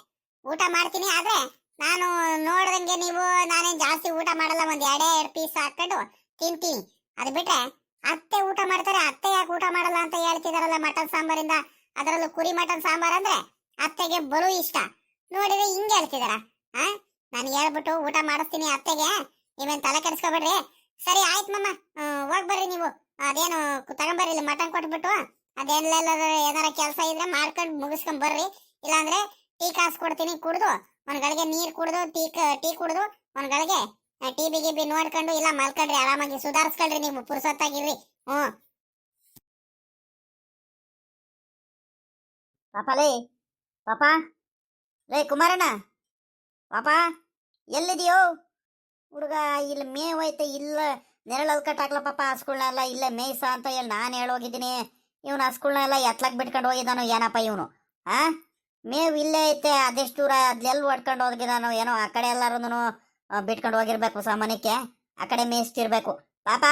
ಊಟ ಮಾಡ್ತೀನಿ, ಆದ್ರೆ ನಾನು ನೋಡ್ದಂಗೆ ನೀವು ನಾನೇನ್ ಜಾಸ್ತಿ ಊಟ ಮಾಡಲ್ಲ, ಒಂದ್ ಎರಡೇ ಎರಡು ಪೀಸ್ ಹಾಕೊಂಡು ತಿಂತೀನಿ. ಅದ್ ಬಿಟ್ರೆ ಅತ್ತೆ ಊಟ ಮಾಡ್ತಾರೆ, ಅತ್ತೆ ಯಾಕೆ ಊಟ ಮಾಡಲ್ಲ ಅಂತ ಹೇಳ್ತಿದಾರಲ್ಲ ಮಟನ್ ಸಾಂಬಾರಿಂದ? ಅದರಲ್ಲೂ ಕುರಿ ಮಟನ್ ಸಾಂಬಾರ್ ಅಂದ್ರೆ ಅತ್ತೆಗೆ ಬಲು ಇಷ್ಟ. ನೋಡಿದ್ರೆ ಹಿಂಗೆ ಹೇಳ್ತಿದಾರ ನಾನು ಹೇಳ್ಬಿಟ್ಟು ಊಟ ಮಾಡಿಸ್ತೀನಿ ಅತ್ತೆಗೆ. ನೀವೇನ್ ತಲೆ ಕೆಡಿಸ್ಕೊಬೇಡ್ರಿ? ಸರಿ, ಆಯ್ತು ಮಮ್ಮ ಹೋಗ್ ಬರ್ರಿ ನೀವು. ಅದೇನು ತಗೊಂಬರ್ರಿ, ಇಲ್ಲಿ ಮಟನ್ ಕೊಟ್ಬಿಟ್ಟು. ಅದೇನೆಲ್ಲ ಏನಾರ ಕೆಲಸ ಇದ್ರೆ ಮಾಡ್ಕೊಂಡು ಮುಗಿಸ್ಕೊಂಡ್ ಬರ್ರಿ. ಇಲ್ಲಾಂದ್ರೆ ಟೀ ಕಾಸು ಕೊಡ್ತೀನಿ ಕುಡ್ದು. ಒಂದ್ ಗಳಿಗೆ ನೀರ್ ಕುಡ್ದು, ಟೀ ಟೀ ಕುಡ್ದು, ಒಂದ್ ಗಳಿಗೆ ಟೀ ಬಿ ಗಿಬಿ ನೋಡ್ಕೊಂಡು ಇಲ್ಲ ಮಲ್ಕೊಂಡ್ರಿ, ಆರಾಮಾಗಿ ಸುಧಾರಿಸ್ಕೊಳ್ರಿ ನೀವು, ಪುರ್ಸೊತ್ತಾಗಿರ್ರಿ. ಹ್ಮ್ ಪಾಪ ಲೇ ಪಾಪ. ಲೇ ಕುಮಾರಣ್ಣ, ಪಾಪ, ಎಲ್ಲಿದೆಯೋ? ಹುಡುಗ, ಇಲ್ಲಿ ಮೇವ್ ಐತೆ, ಇಲ್ಲ ನೆರಳಲ್ಲಿ ಕಟ್ಟಾಕ್ಲ ಪಾಪ ಹಸ್ಗಳ್ನೆಲ್ಲ ಇಲ್ಲೇ ಮೇಯ್ಸ ಅಂತ ಹೇಳಿ ನಾನು ಹೇಳೋಗಿದ್ದೀನಿ. ಇವನು ಹಸ್ಗಳ್ನೆಲ್ಲ ಎತ್ಲಕ್ ಬಿಟ್ಕೊಂಡು ಹೋಗಿದ್ದಾನೋ ಏನಪ್ಪ ಇವನು? ಆ? ಮೇವು ಇಲ್ಲೇ ಐತೆ, ಅದೆಷ್ಟು ದೂರ ಅದ್ಲೆಲ್ಲಿ ಹೊಡ್ಕೊಂಡು ಹೋಗಿದಾನೋ ಏನೋ ಆ ಕಡೆ ಎಲ್ಲಾರು ಬಿಟ್ಕೊಂಡು ಹೋಗಿರ್ಬೇಕು ಸಾಮಾನ್ಯಕ್ಕೆ. ಆ ಕಡೆ ಮೇಯಿಸ್ತಿರ್ಬೇಕು ಪಾಪ!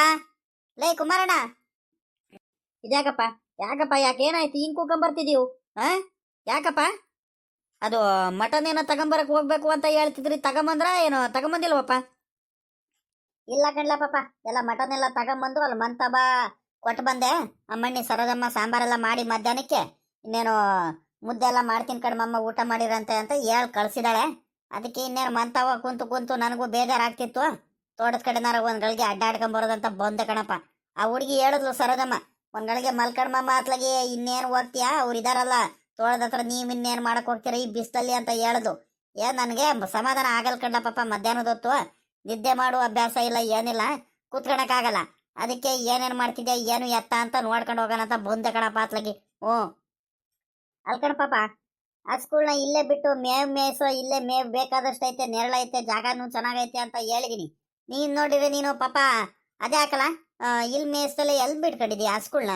ಲೇ ಕುಮಾರಣ್ಣ! ಇದ್ಯಾಕಪ್ಪ? ಯಾಕಪ್ಪ? ಯಾಕೆ ಏನಾಯ್ತು? ಹಿಂಗೆ ಕೂಕೊಂಬರ್ತಿದೀವು ಆ? ಯಾಕಪ್ಪ? ಅದು ಮಟನ್ ಏನೋ ತಗೊಂಬರಕ್ ಹೋಗ್ಬೇಕು ಅಂತ ಹೇಳ್ತಿದ್ರಿ, ತಗೊಂಬಂದ್ರ ಏನೋ? ತಗೊಂಬಂದಿಲ್ವಪ್ಪ? ಇಲ್ಲ ಕಣ್ಲ ಪಾಪ, ಎಲ್ಲ ಮಟನ್ ಎಲ್ಲ ತಗೊಂಬಂದು ಅಲ್ಲಿ ಮಂತಬ ಕೊಟ್ಟು ಬಂದೆ. ಅಮ್ಮಣ್ಣಿ ಸರೋದಮ್ಮ ಸಾಂಬಾರೆಲ್ಲ ಮಾಡಿ ಮಧ್ಯಾಹ್ನಕ್ಕೆ, ಇನ್ನೇನು ಮುದ್ದೆ ಎಲ್ಲ ಮಾಡ್ತೀನಿ ಕಣ್ಮಮ್ಮ, ಊಟ ಮಾಡಿರಂತೆ ಅಂತ ಹೇಳಿ ಕಳ್ಸಿದಾಳೆ. ಅದಕ್ಕೆ ಇನ್ನೇನು ಮಂತವ ಕುಂತು ಕುಂತು ನನಗೂ ಬೇಜಾರಾಗ್ತಿತ್ತು. ತೋಟದ ಕಡೆನಾರ ಒಂದು ಗಳಿಗೆ ಅಡ್ಡಾಡ್ಕೊಂಬರೋದಂತ ಬಂದೆ ಕಣಪ್ಪ. ಆ ಹುಡುಗಿ ಹೇಳಿದ್ಲು ಸರೋದಮ್ಮ ಒಂದು ಗಳಿಗೆ ಮಲ್ಕಣ್ಮಮ್ಮ ಅತ್ಲಾಗಿ, ಇನ್ನೇನು ಹೋಗ್ತೀಯಾ ಅವ್ರು ಇದಾರಲ್ಲ, ತೋಟದ ಹತ್ರ ನೀವು ಇನ್ನೇನು ಮಾಡಕ್ಕೆ ಹೋಗ್ತೀರಾ, ಈ ಬಿಸ್ತಲ್ಲಿ ಅಂತ ಹೇಳಿದ್ಲು. ಏ, ನನಗೆ ಸಮಾಧಾನ ಆಗಲ್ ಕಣ್ಣಪ್ಪ ಮಧ್ಯಾಹ್ನದ ಹೊತ್ತು. ನಿದ್ದೆ ಮಾಡುವ ಅಭ್ಯಾಸ ಇಲ್ಲ, ಏನಿಲ್ಲ, ಕೂತ್ಕೊಳಕ್ಕಾಗಲ್ಲ. ಅದಕ್ಕೆ ಏನೇನ್ ಮಾಡ್ತಿದ್ಯಾ, ಏನು ಎತ್ತ ಅಂತ ನೋಡ್ಕೊಂಡು ಹೋಗೋಣ ಅಂತ ಬಂದೆ ಕಣ ಪಾತ್ಲಗಿ ಹ್ಞೂ. ಅಲ್ಕಣ ಪಾಪ, ಆ ಸ್ಕೂಲ್ನ ಇಲ್ಲೇ ಬಿಟ್ಟು ಮೇವ್ ಮೇಯಿಸೋ ಇಲ್ಲೇ ಮೇವ್ ಬೇಕಾದಷ್ಟು ಐತೆ ನೆರಳೈತೆ ಜಾಗನೂ ಚೆನ್ನಾಗೈತೆ ಅಂತ ಹೇಳಿದೀನಿ. ನೀನ್ ನೋಡಿದ್ರೆ ನೀನು ಪಾಪ ಅದೇ ಹಾಕಲ್ಲ ಇಲ್ಲಿ ಮೇಯ್ಸಲ್ಲಿ ಎಲ್ಲಿ ಆ ಸ್ಕೂಲ್ನ?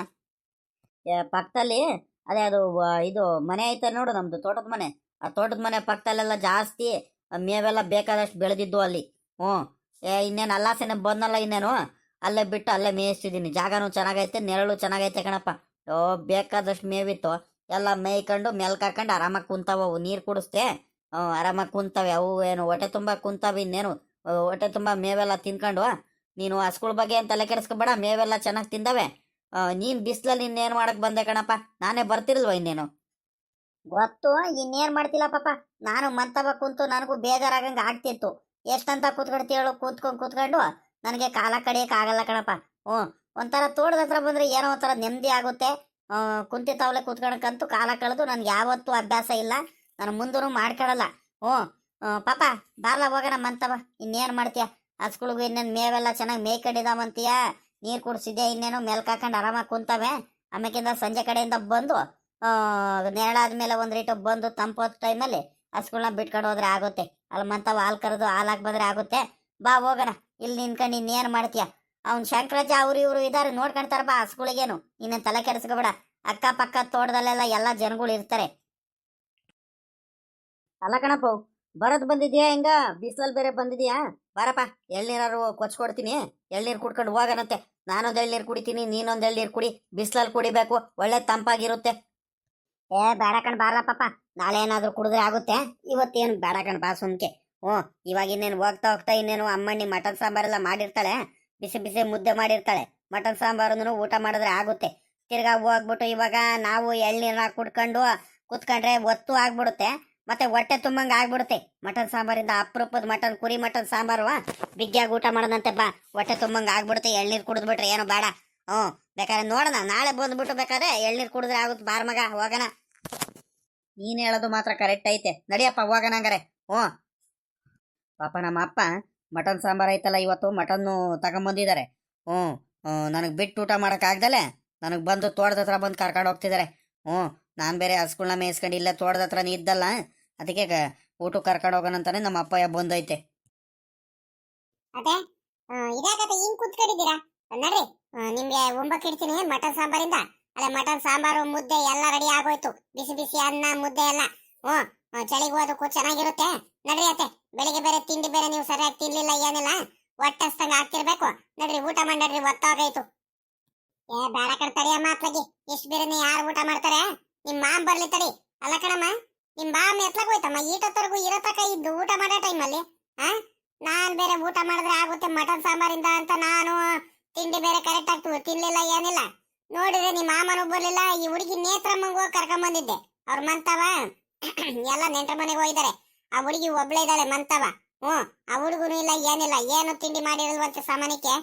ಪಕ್ಕದಲ್ಲಿ, ಅದೇ ಅದು ಇದು ಮನೆ ಐತೆ ನೋಡು ನಮ್ದು, ತೋಟದ ಮನೆ. ಆ ತೋಟದ ಮನೆ ಪಕ್ಕದಲ್ಲೆಲ್ಲ ಜಾಸ್ತಿ ಮೇವೆಲ್ಲ ಬೇಕಾದಷ್ಟು ಬೆಳೆದಿದ್ದು ಅಲ್ಲಿ. ಹ್ಞೂ. ಏ, ಇನ್ನೇನು ಅಲ್ಲಾಸೆನೆ ಬಂದಲ್ಲ ಇನ್ನೇನು? ಅಲ್ಲೇ ಬಿಟ್ಟು ಅಲ್ಲೇ ಮೇಯಿಸ್ತಿದ್ದೀನಿ. ಜಾಗನೂ ಚೆನ್ನಾಗೈತೆ, ನೆರಳು ಚೆನ್ನಾಗೈತೆ ಕಣಪ್ಪ. ಓ ಬೇಕಾದಷ್ಟು ಮೇವಿತ್ತು. ಎಲ್ಲ ಮೇಯ್ಕೊಂಡು ಮೆಲ್ಕಾಕೊಂಡು ಆರಾಮಾಗಿ ಕುಂತಾವ ಅವು. ನೀರು ಕುಡಿಸ್ತೆ ಆರಾಮಾಗಿ ಕುಂತಾವೆ. ಅವು ಏನು, ಹೊಟ್ಟೆ ತುಂಬ ಕುಂತಾವೆ ಇನ್ನೇನು? ಹೊಟ್ಟೆ ತುಂಬ ಮೇವೆಲ್ಲ ತಿನ್ಕೊಂಡು ನೀನು ಹಸ್ಗಳ ಬಗ್ಗೆ ಏನು ತಲೆ ಕೆಡಿಸ್ಕೊಬೇಡ, ಮೇವೆಲ್ಲ ಚೆನ್ನಾಗಿ ತಿಂದವೆ. ನೀನು ಬಿಸಿಲಲ್ಲಿ ಇನ್ನೇನ್ ಮಾಡಕ್ ಬಂದೆ ಕಣಪ್ಪ? ನಾನೇ ಬರ್ತಿರಲ್ವ ಇನ್ನೇನು? ಗೊತ್ತು, ಇನ್ನೇನು ಮಾಡ್ತಿಲ್ಲ ಪಾಪ. ನಾನು ಮಂತವ ಕುಂತು ನನಗೂ ಬೇಜಾರಾಗಂಗೆ ಆಗ್ತಿತ್ತು. ಎಷ್ಟಂತ ಕೂತ್ಕೊಡ್ತೀಯಳು ಕೂತ್ಕೊಂಡು ಕೂತ್ಕೊಂಡು ನನಗೆ ಕಾಲ ಕಡಿಯಕ್ಕೆ ಆಗಲ್ಲ ಕಣಪ್ಪ. ಹ್ಞೂ, ಒಂಥರ ತೋಟದ ಹತ್ರ ಬಂದರೆ ಏನೋ ಒಂಥರ ನೆಮ್ಮದಿ ಆಗುತ್ತೆ. ಕುಂತಿತಾವಲೆ ಕೂತ್ಕೊಳಕ್ಕಂತೂ ಕಾಲ ಕಳೆದು ನನಗೆ ಯಾವತ್ತೂ ಅಭ್ಯಾಸ ಇಲ್ಲ. ನಾನು ಮುಂದೂ ಮಾಡ್ಕೊಳಲ್ಲ. ಹ್ಞೂ ಪಾಪ ಬಾರ್ಲ ಹೋಗೋಣ ಮಂತವ. ಇನ್ನೇನು ಮಾಡ್ತೀಯ? ಸ್ಕೂಲ್ಗೂ ಇನ್ನೇನು ಮೇವೆಲ್ಲ ಚೆನ್ನಾಗಿ ಮೇಯ್ಕೊಂಡಿದಾವಂತೀಯ ನೀರು ಕುಡಿಸಿದ್ಯಾ ಇನ್ನೇನು? ಮೇಲ್ಕಾಕೊಂಡು ಆರಾಮಾಗಿ ಕುಂತವೆ? ಆಮೇಕಿಂದ ಸಂಜೆ ಕಡೆಯಿಂದ ಬಂದು ನೆರಳಾದ ಮೇಲೆ ಒಂದು ರೇಟು ಬಂದು ತಂಪೋದ ಟೈಮಲ್ಲಿ ಹಸ್ಗಳನ್ನ ಬಿಟ್ಕೊಂಡು ಹೋದ್ರೆ ಆಗುತ್ತೆ. ಅಲ್ಲಿ ಮಂತವ ಹಾಲು ಕರೆದು ಹಾಲು ಹಾಕಿ ಬಂದ್ರೆ ಆಗುತ್ತೆ. ಬಾ ಹೋಗೋಣ. ಇಲ್ಲಿ ನಿನ್ಕೊಂಡು ಇನ್ನೇನು ಮಾಡ್ತೀಯ? ಅವ್ನು ಶಂಕರಾಜ ಅವ್ರು ಇವರು ಇದಾರೆ, ನೋಡ್ಕೊಂತಾರ ಬಾ ಹಸುಗಳಿಗೇನು. ಇನ್ನೇನು ತಲೆ ಕೆಡಿಸ್ಕೊಬೇಡ. ಅಕ್ಕ ಪಕ್ಕ ತೋಟದಲ್ಲೆಲ್ಲ ಎಲ್ಲ ಜನಗಳು ಇರ್ತಾರೆ. ಅಲ್ಲ ಕಣಪ್ಪ ಬರದ್ ಬಂದಿದ್ಯಾ ಹೆಂಗ? ಬಿಸ್ಲಲ್ ಬೇರೆ ಬಂದಿದ್ಯಾ? ಬರಪ್ಪ, ಎಳ್ನೀರಾರು ಕೊಚ್ಕೊಡ್ತೀನಿ. ಎಳ್ನೀರ್ ಕುಡ್ಕೊಂಡು ಹೋಗನಂತೆ ನಾನೊಂದು ಎಳ್ನೀರ್ ಕುಡಿತೀನಿ, ನೀನೊಂದ್ ಎಳ್ನೀರ್ ಕುಡಿ. ಬಿಸಿಲಲ್ಲಿ ಕುಡಿಬೇಕು, ಒಳ್ಳೆ ತಂಪಾಗಿರುತ್ತೆ. ಏ, ಬೇಡ ಕಣ್, ಬಾರ್ಲ ಪಾಪ. ನಾಳೆ ಏನಾದರೂ ಕುಡಿದ್ರೆ ಆಗುತ್ತೆ. ಇವತ್ತೇನು ಬೇಡ ಬಾ ಸುಮ್ಕೆ. ಓ ಇವಾಗ ಇನ್ನೇನು ಹೋಗ್ತಾ ಹೋಗ್ತಾ ಇನ್ನೇನು ಅಮ್ಮಣ್ಣಿ ಮಟನ್ ಸಾಂಬಾರ್ ಎಲ್ಲ ಮಾಡಿರ್ತಾಳೆ. ಬಿಸಿ ಬಿಸಿ ಮುದ್ದೆ ಮಾಡಿರ್ತಾಳೆ. ಮಟನ್ ಸಾಂಬಾರ್ ಅಂದ್ರೂ ಊಟ ಮಾಡಿದ್ರೆ ಆಗುತ್ತೆ. ತಿರ್ಗಾ ಹೋಗ್ಬಿಟ್ಟು ಇವಾಗ ನಾವು ಎಳ್ನೀರನ್ನ ಕುಡ್ಕೊಂಡು ಕುತ್ಕೊಂಡ್ರೆ ಒತ್ತು ಆಗ್ಬಿಡುತ್ತೆ. ಮತ್ತೆ ಹೊಟ್ಟೆ ತುಂಬಂಗ್ ಆಗ್ಬಿಡುತ್ತೆ. ಮಟನ್ ಸಾಂಬಾರಿಂದ ಅಪರೂಪದ ಮಟನ್, ಕುರಿ ಮಟನ್ ಸಾಂಬಾರು ಬಿಗ್ಗಿಯಾಗಿ ಊಟ ಮಾಡೋದಂತೆ ಬಾ. ಹೊಟ್ಟೆ ತುಂಬಂಗ್ ಆಗ್ಬಿಡುತ್ತೆ. ಎಳ್ನೀರು ಕುಡಿದ್ಬಿಟ್ರೆ ಏನು ಬೇಡ. ಹ್ಞೂ, ಬೇಕಾದ್ರೆ ನೋಡೋಣ. ನಾಳೆ ಬಂದ್ಬಿಟ್ಟು ಬೇಕಾದ್ರೆ ಎಳ್ನೀರು ಕುಡಿದ್ರೆ ಆಗುತ್ತೆ. ಬಾರ್ ಮಗ, ಹೋಗೋಣ. ನೀನ್ ಹೇಳೋದು ಮಾತ್ರ ಕರೆಕ್ಟ್ ಐತೆ. ನಡಿಯಪ್ಪ, ಹೋಗೋಣ ಹಂಗಾರೆ. ಹ್ಞೂ. ಪಾಪ ನಮ್ಮ ಅಪ್ಪ ಮಟನ್ ಸಾಂಬಾರ್ ಐತಲ್ಲ, ಇವತ್ತು ಮಟನ್ನು ತಗೊಂಬಂದಿದ್ದಾರೆ. ಹ್ಞೂ ನನಗೆ ಬಿಟ್ಟು ಊಟ ಮಾಡೋಕ್ಕಾಗ್ದಲೆ ನನಗೆ ಬಂದು ತೋಟದ ಹತ್ರ ಬಂದು ಕರ್ಕೊಂಡು ಹೋಗ್ತಿದ್ದಾರೆ. ಹ್ಞೂ, ನಾನು ಬೇರೆ ಹಸ್ಗಳ್ನ ಮೇಯಿಸ್ಕೊಂಡು ಇಲ್ಲೇ ತೋಟದ ಹತ್ರನೇ ಇದ್ದಲ್ಲ, ಅದಕ್ಕೆ ಊಟ ಊಟಕ್ಕೆ ಕರ್ಕೊಂಡು ಹೋಗೋಣ ಅಂತಾನೆ ನಮ್ಮ ಅಪ್ಪಯ್ಯ ಬಂದೈತೆ. ಅದೇ ಇದಾಗತ್ತೆ, ಹಿಂಗ್ ಕುತ್ಕೊಂಡಿದ್ದೀರಾ? ನಡ್ರಿ ನಿಮ್ಗೆ ಒಂಬಕ್ಕೆ ಇಡ್ತೀನಿ, ಮಟನ್ ಸಾಂಬಾರಿಂದ. ಅಲ್ಲ ಮಟನ್, ಸಾಂಬಾರು, ಮುದ್ದೆ ಎಲ್ಲ ರೆಡಿ ಆಗೋಯ್ತು. ಬಿಸಿ ಬಿಸಿ ಅನ್ನ, ಮುದ್ದೆ ಎಲ್ಲ. ಹ್ಞೂ ಚಳಿಗೆ ಅದಕ್ಕೂ ಚೆನ್ನಾಗಿರುತ್ತೆ? ನಡ್ರಿ ಅತ್ತೆ, ಬೆಳಿಗ್ಗೆ ಬೇರೆ, ತಿಂಡಿ ಬೇರೆ ನೀವು ಸರಿಯಾಗಿ ತಿನ್ಲಿಲ್ಲ, ಏನಿಲ್ಲ ಒಟ್ಟಸ್ತಂಗ ಆಗ್ತಿರ್ಬೇಕು. ನಡ್ರಿ, ಊಟ ಮಾಡಿ ಒತ್ತಾಗೈತು ಏ ಬೇಡ ಕಡೆ ತಡಿಯಮ್ಮ ಅತ್ಲಗಿ. ಇಷ್ಟು ಬೇರೆ ಯಾರು ಊಟ ಮಾಡ್ತಾರೆ? ನಿಮ್ಮ ಮಾಮ್ ಬರ್ಲಿ ತಡಿ. ಅಲ್ಲ ಕಣಮ್ಮ ನಿಮ್ಮ ಮಾಮ್ ಎತ್ಲಾಗ ಹೋಯ್ತಮ್ಮ ಈಟತ್ತರೆಗೂ ಇರೋ ತಕ ಇದ್ದು ಊಟ ಮಾಡೋ ಟೈಮಲ್ಲಿ, ಆ? ನಾನ್ ಬೇರೆ ಊಟ ಮಾಡಿದ್ರೆ ಆಗುತ್ತೆ ಮಟನ್, ಸಾಂಬಾರಿಂದ ಅಂತ ನಾನು ತಿಂಡಿ ಬೇರೆ ಕರೆಕ್ಟ್ ಆಗ್ತದೆ ತಿನ್ಲಿಲ್ಲ, ಏನಿಲ್ಲ. ನೋಡಿದ್ರೆ ನಿಮ್ಮ ಮಾಮನು ಬರ್ಲಿಲ್ಲ, ಈ ಹುಡುಗಿ ನೇತ್ರಮ್ಮಂಗ್ ಕರ್ಕೊಂಡ್ ಬಂದಿದ್ದೆ. ಅವ್ರ ಮಂತವ, ಎಲ್ಲ ನೆಂಟ್ರ ಮನೆಗೆ ಹೋಗಿದ್ದಾರೆ. ಆ ಹುಡುಗಿ ಒಬ್ಳೆ ಇದ್ದಾಳೆ, ಮಂತವ. ಹ್ಞೂ, ಆ ಹುಡುಗನು ಇಲ್ಲ, ಏನಿಲ್ಲ, ಏನು ತಿಂಡಿ ಮಾಡಿರಲ್ವಂತೆ ಸಾಮಾನ್ಯಕ್ಕೆ?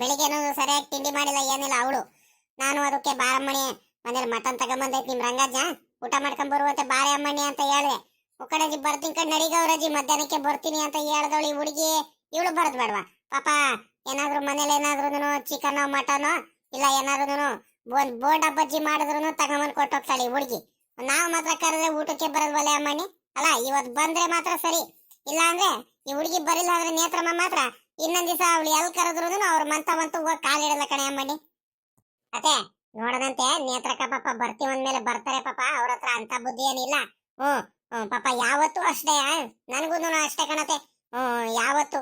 ಬೆಳಿಗ್ಗೆನು ಸರಿಯಾಗಿ ತಿಂಡಿ ಮಾಡಿಲ್ಲ, ಏನಿಲ್ಲ, ಅವಳು. ನಾನು ಅದಕ್ಕೆ ಬಾರಮ್ಮಣಿ, ಮನೇಲಿ ಮಟನ್ ತಗೊಂಬಂದೈತಿ ನಿಮ್ ರಂಗಜ್ಜ. ಊಟ ಮಾಡ್ಕೊಂಡ್ ಬರುವಂತೆ ಬಾರೆ ಅಮ್ಮಣ್ಣಿ ಅಂತ ಹೇಳಿದೆ. ಮುಕ್ಕಡಜಿ ಬರ್ತೀನಿ ಕಣ್ ನಡಿಗೌರಜಿ ಮಧ್ಯಾಹ್ನಕ್ಕೆ ಬರ್ತೀನಿ ಅಂತ ಹೇಳ್ದವಳು ಈ ಹುಡುಗಿ. ಇವಳು ಬರದ್ ಬೇಡವಾ? ಪಾಪ, ಏನಾದ್ರು ಮನೇಲಿ ಏನಾದ್ರು ಚಿಕನ್, ಮಟನ್ ಇಲ್ಲ ಏನಾದ್ರು ಒಂದ್ ಬೋಂಡ ಬಜ್ಜಿ ಮಾಡಿದ್ರು ತಗೊಂಬಂದ್ ಕೊಟ್ಟೋಗ್ತಾಳೆ ಈ ಹುಡುಗಿ. ನಾವು ಮಾತ್ರ ಕರೆದ್ರೆ ಊಟಕ್ಕೆ ಬರಲ್ವಲ್ಲ ಅಮ್ಮಣ್ಣಿ. ಅಲ್ಲ, ಇವತ್ ಬಂದ್ರೆ ಮಾತ್ರ ಸರಿ. ಇಲ್ಲ ಅಂದ್ರೆ ಈ ಹುಡುಗಿ ಬರಿಲ್ಲ ಅಂದ್ರೆ ನೇತ್ರಮ್ಮ ಮಾತ್ರ ಇನ್ನೊಂದ್ ದಿವಸ ಅವಳು ಎಲ್ ಕರೆದ್ರು ಅವ್ರ ಮಂತ ಮಂತ ಹೋಗಿ ಕಾಲಿಡಲ್ಲ ಕಣೆ ಅಮ್ಮಣ್ಣಿ. ಅದೇ ನೋಡದಂತೆ ನೇತ್ರಕ್ಕ ಪಾಪ ಬರ್ತೀವಿ ಅಂದ್ಮೇಲೆ ಬರ್ತಾರೆ ಪಾಪ, ಅವ್ರ ಹತ್ರ ಅಂತ ಬುದ್ಧಿ ಏನಿಲ್ಲ. ಹ್ಮ್ ಪಾಪ ಯಾವತ್ತು ಅಷ್ಟೇ ನನಗೂ ಅಷ್ಟೇ ಕಣತೆ. ಹ್ಮ್ ಯಾವತ್ತು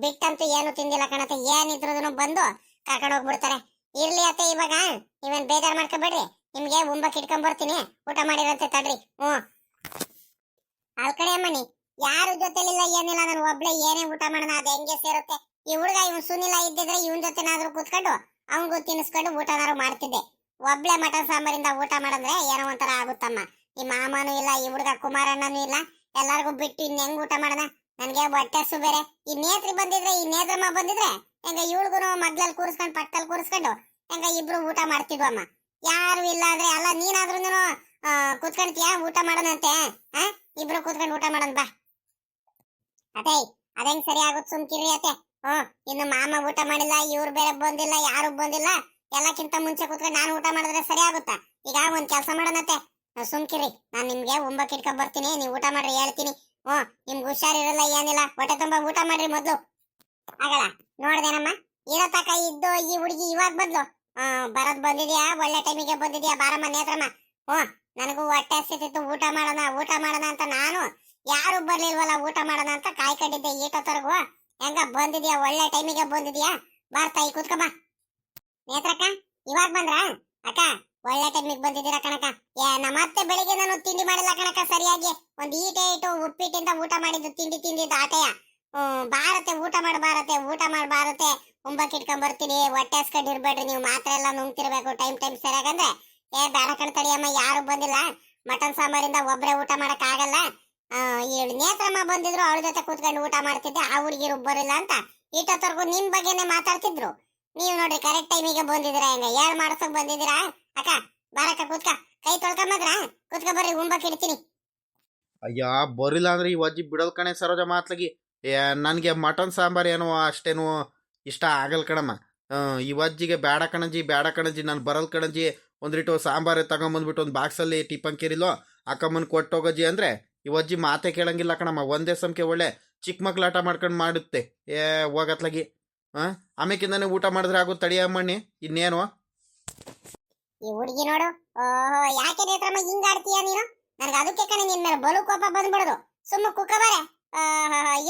ಬಿಟ್ಟಂತೂ ಏನು ತಿಂದಿಲ್ಲ ಕಣತೆ. ಏನಿದ್ರು ಬಂದು ಕರ್ಕೊಂಡು ಹೋಗ್ಬಿಡ್ತಾರೆ. ಇರ್ಲಿ ಅತ್ತೆ ಇವಾಗ. ಇವನ್ ಬೇಜಾರ್ ಮಾಡ್ಕೊಬೇಡ್ರಿ. ನಿಮ್ಗೆ ಉಂಬಕ್ ಇಟ್ಕೊಂಡ್ ಬರ್ತೀನಿ. ಊಟ ಮಾಡಿರಂತೆ ತಡ್ರಿ. ಹ್ಮ್ ಅಲ್ ಕಡೆ ಅಮ್ಮನಿ, ಯಾರು ಜೊತೆಲಿಲ್ಲ, ಏನಿಲ್ಲ, ನಾನು ಒಬ್ಳೆ ಏನೇ ಊಟ ಮಾಡೋಣ ಅದು ಹೆಂಗೆ ಸೇರುತ್ತೆ? ಈ ಹುಡುಗ, ಇವ್ನು ಸುನಿಲ ಇದ್ದಿದ್ರೆ ಇವನ್ ಜೊತೆನಾದ್ರೂ ಕೂತ್ಕೊಂಡು ಅವಂಗೂ ತಿನ್ನಿಸ್ಕೊಂಡು ಊಟನಾದ್ರು ಮಾಡ್ತಿದ್ದೆ. ಒಬ್ಳೆ ಮಟನ್ ಸಾಂಬಾರಿಂದ ಊಟ ಮಾಡಿದ್ರೆ ಏನೋ ಒಂಥರ ಆಗುತ್ತಮ್ಮ. ಈ ಮಾಮನೂ ಇಲ್ಲ, ಈ ಹುಡುಗ ಕುಮಾರಣ್ಣನೂ ಇಲ್ಲ. ಎಲ್ಲಾರ್ಗೂ ಬಿಟ್ಟು ಇನ್ ಹೆಂಗ್ ಊಟ ಮಾಡೋಣ ನನ್ಗೆ ಹೊಟ್ಟೆ ಬೇರೆ. ಈ ನೇತ್ರಿ ಬಂದಿದ್ರೆ, ಈ ನೇತ್ರಮ್ಮ ಬಂದಿದ್ರೆ ಹೆಂಗ ಇವಳಿಗೂ ಮಗ್ಲಲ್ಲಿ ಕೂರಿಸ್ಕೊಂಡು ಪಕ್ಕದಲ್ಲಿ ಕೂರಿಸ್ಕೊಂಡು ಹೆಂಗ ಇಬ್ರು ಊಟ ಮಾಡ್ತಿದ್ವು ಅಮ್ಮ. ಯಾರು ಇಲ್ಲ ಅಂದ್ರೆ ಅಲ್ಲ ನೀನಾದ್ರೂ ಕೂತ್ಕೊಂತೀಯ ಊಟ ಮಾಡೋಣಂತೆ, ಆ? ಇಬ್ರು ಕೂತ್ಕೊಂಡು ಊಟ ಮಾಡೋಣ ಬಾ. ಅದೇ, ಅದಂಗ್ ಸರಿ ಆಗುತ್ತೆ ಸುಮ್ಕಿರಿ ಅತ್ತೆ. ಹ್ಮ್ ಇನ್ನು ಮಾಮ ಊಟ ಮಾಡಿಲ್ಲ, ಇವ್ರು ಬೇರೆ ಬಂದಿಲ್ಲ, ಯಾರು ಬಂದಿಲ್ಲ. ಎಲ್ಲಕ್ಕಿಂತ ಮುಂಚೆ ಕೂತ್ಕೊಂಡು ನಾನು ಊಟ ಮಾಡಿದ್ರೆ ಸರಿ ಆಗುತ್ತಾ? ಈಗ ಒಂದ್ ಕೆಲಸ ಮಾಡೋಣತ್ತೆ ಸುಮ್ಕಿರಿ ನಾನ್ ನಿಮ್ಗೆ ಉಂಬಕ್ ಇಟ್ಕೊಂಡ್ ಬರ್ತೀನಿ, ನೀವು ಊಟ ಮಾಡ್ರಿ ಹೇಳ್ತೀನಿ. ಹ್ಮ್ ನಿಮ್ಗೆ ಹುಷಾರಿರಲ್ಲ ಏನಿಲ್ಲ. ಹೊಟ್ಟೆ ತುಂಬಾ ಊಟ ಮಾಡ್ರಿ ಮೊದ್ಲು. ಆಗಲ್ಲ. ನೋಡ್ದೇನಮ್ಮ? ಇರೋ ತಕ ಇದ್ದು ಈ ಹುಡುಗಿ ಇವಾಗ ಬಂದ್ಲು. ಆ ಬರೋದ್ ಬಂದಿದ್ಯಾ? ಒಳ್ಳೆ ಟೈಮಿಗೆ ಬಂದಿದ್ಯಾ? ಬಾರಮ್ಮ, ನೇತ್ರಮ್ಮ. ಹ್ಮ್ ನನಗೂ ಹೊಟ್ಟೆ ಹಸಿತಿತ್ತು. ಊಟ ಮಾಡೋಣ ಊಟ ಮಾಡೋಣ ಅಂತ ನಾನು ಯಾರು ಬರ್ಲಿಲ್ವಲ್ಲ ಊಟ ಮಾಡೋಣ ಅಂತ ಕಾಯ್ಕೊಂಡಿದ್ದೆ ಈಟೋತ್ತರೆಗೂ ಹೆಂಗ, ಬಂದಿದ್ಯಾ? ಒಳ್ಳೆ ಟೈಮಿಗೆ ಬಂದಿದ್ಯಾ? ಬಾರ್ತಾಯಿ ಕೂತ್ಕಮ್ಮ ನೇತ್ರಕ್ಕ, ಇವಾಗ ಬಂದ್ರ? ಅಕ್ಕ, ಒಳ್ಳೆ ಟೈಮಿಗೆ ಬಂದಿದ್ದೀರಾ ಕಣಕ ಏ ನಮ್ಮತ್ತೆ ಬೆಳಿಗ್ಗೆ ನಾನು ತಿಂಡಿ ಮಾಡಿಲ್ಲ ಕಣಕ ಸರಿಯಾಗಿ. ಒಂದ್ ಈಟೆ ಇಟ್ಟು ಉಪ್ಪಿಟ್ಟಿಂದ ಊಟ ಮಾಡಿದ್ದು, ತಿಂಡಿ ತಿಂದಿದ್ದು ಆಟೆಯ. ಹ್ಮ್, ಬಾರತ್ತೆ, ಊಟ ಮಾಡಿ ಬಾರತೆ ಊಟ ಮಾಡಿ ಬಾರತೆ ಉಂಬಕ್ ಇಟ್ಕೊಂಡ್ ಬರ್ತೀನಿ. ಹೊಟ್ಟೆ ಹಸ್ಕೊಂಡು ಇರ್ಬೇಡ್ರಿ, ನೀವು ಮಾತ್ರ ಎಲ್ಲ ನುಂಗ್ತಿರ್ಬೇಕು. ಟೈಮ್ ಟೈಮ್ ಸರಿಯಾಗಂದ್ರೆ ಏ ಬೇಡ ಕಣ್ ತಡಿಯಮ್ಮ ಯಾರು ಬಂದಿಲ್ಲ. ಮಟನ್ ಸಾಂಬಾರಿಂದ ಒಬ್ರೇ ಊಟ ಮಾಡಕ್ ಆಗಲ್ಲ. ನೇತ್ರಮ್ಮ ಬಂದಿದ್ರು ಅವಳ ಜೊತೆ ಕೂತ್ಕೊಂಡು ಊಟ ಮಾಡ್ತಿದ್ದೆ. ಆ ಹುಡುಗಿರು ಬರಿಲ್ಲ ಅಂತ ಇಟ್ಟೊತ್ತರ್ಗು ನಿಮ್ ಬಗ್ಗೆನೆ ಮಾತಾಡ್ತಿದ್ರು. ನೀವು ನೋಡ್ರಿ ಕರೆಕ್ಟ್ ಟೈಮಿಗೆ ಬಂದಿದ್ರ ಹೆಂಗ? ಏಳ್ ಮಾಡ್ಸಕ್ ಬಂದಿದ್ದೀರಾ? ಅಕ್ಕ, ಬಾರಕ್ಕ, ಕೂತ್ಕ. ಕೈ ತೊಳ್ಕೊಂಬದ್ರ ಕೂತ್ಕ ಬರ್ರಿ ಉಂಬಕ್ ಇಡ್ತೀನಿ. ಅಯ್ಯ, ಬರಿಲ್ಲ ಅಂದ್ರೆ ಈ ಅಜ್ಜಿ ಬಿಡೋದ್ ಕಣೆ, ಸರೋಜ ಮಾತ್ಲಗಿ. ನನಗೆ ಮಟನ್ ಸಾಂಬಾರ್ ಏನೋ ಅಷ್ಟೇನು ಇಷ್ಟ ಆಗಲ್ ಕಣಮ್ಮ. ಇವಜ್ಜಿಗೆ ಬೇಡ ಕಣಜಿ ಬೇಡ ಕಣಜಿ, ನಾನು ಬರಲ್ ಕಣಜಿ. ಒಂದಿಟ್ಟು ಸಾಂಬಾರು ತಗೊಂಬಂದ್ಬಿಟ್ಟು ಒಂದು ಬಾಕ್ಸಲ್ಲಿ ಟಿಫನ್ ಕೇರಿಲೋ, ಅಕ್ಕಮ್ಮನ ಕೊಟ್ಟೋಗಜ್ಜಿ ಅಂದರೆ ಈ ಅಜ್ಜಿ ಮಾತೆ ಕೇಳಂಗಿಲ್ಲ ಕಣಮ್ಮ. ಒಂದೇ ಸಮಕೆ ಒಳ್ಳೆ ಚಿಕ್ಕ ಮಕ್ಳು ಆಟ ಮಾಡ್ಕೊಂಡು ಮಾಡುತ್ತೆ. ಏ, ಹೋಗತ್ಲಾಗಿ. ಹಾಂ ಆಮೇಕಿಂದಾನೆ ಊಟ ಮಾಡಿದ್ರೆ ಆಗೋ ಮಣ್ಣಿ ಇನ್ನೇನು? ಈ ಹುಡುಗಿ ನೋಡು. ಓಹೋ, ಯಾಕೆ ನೇತ್ರಮ್ಮ ಹಿಂಗ್ ಆಡ್ತೀಯ ನೀನು? ನನಗೆ ಅದಕ್ಕೆ ಕಣೆ ನಿನ್ನ ಬಲು ಕೋಪ ಬಂದ್ಬಿಡುದು. ಸುಮ್ಮ ಕುಕ್ಕ ಬಾರೆ.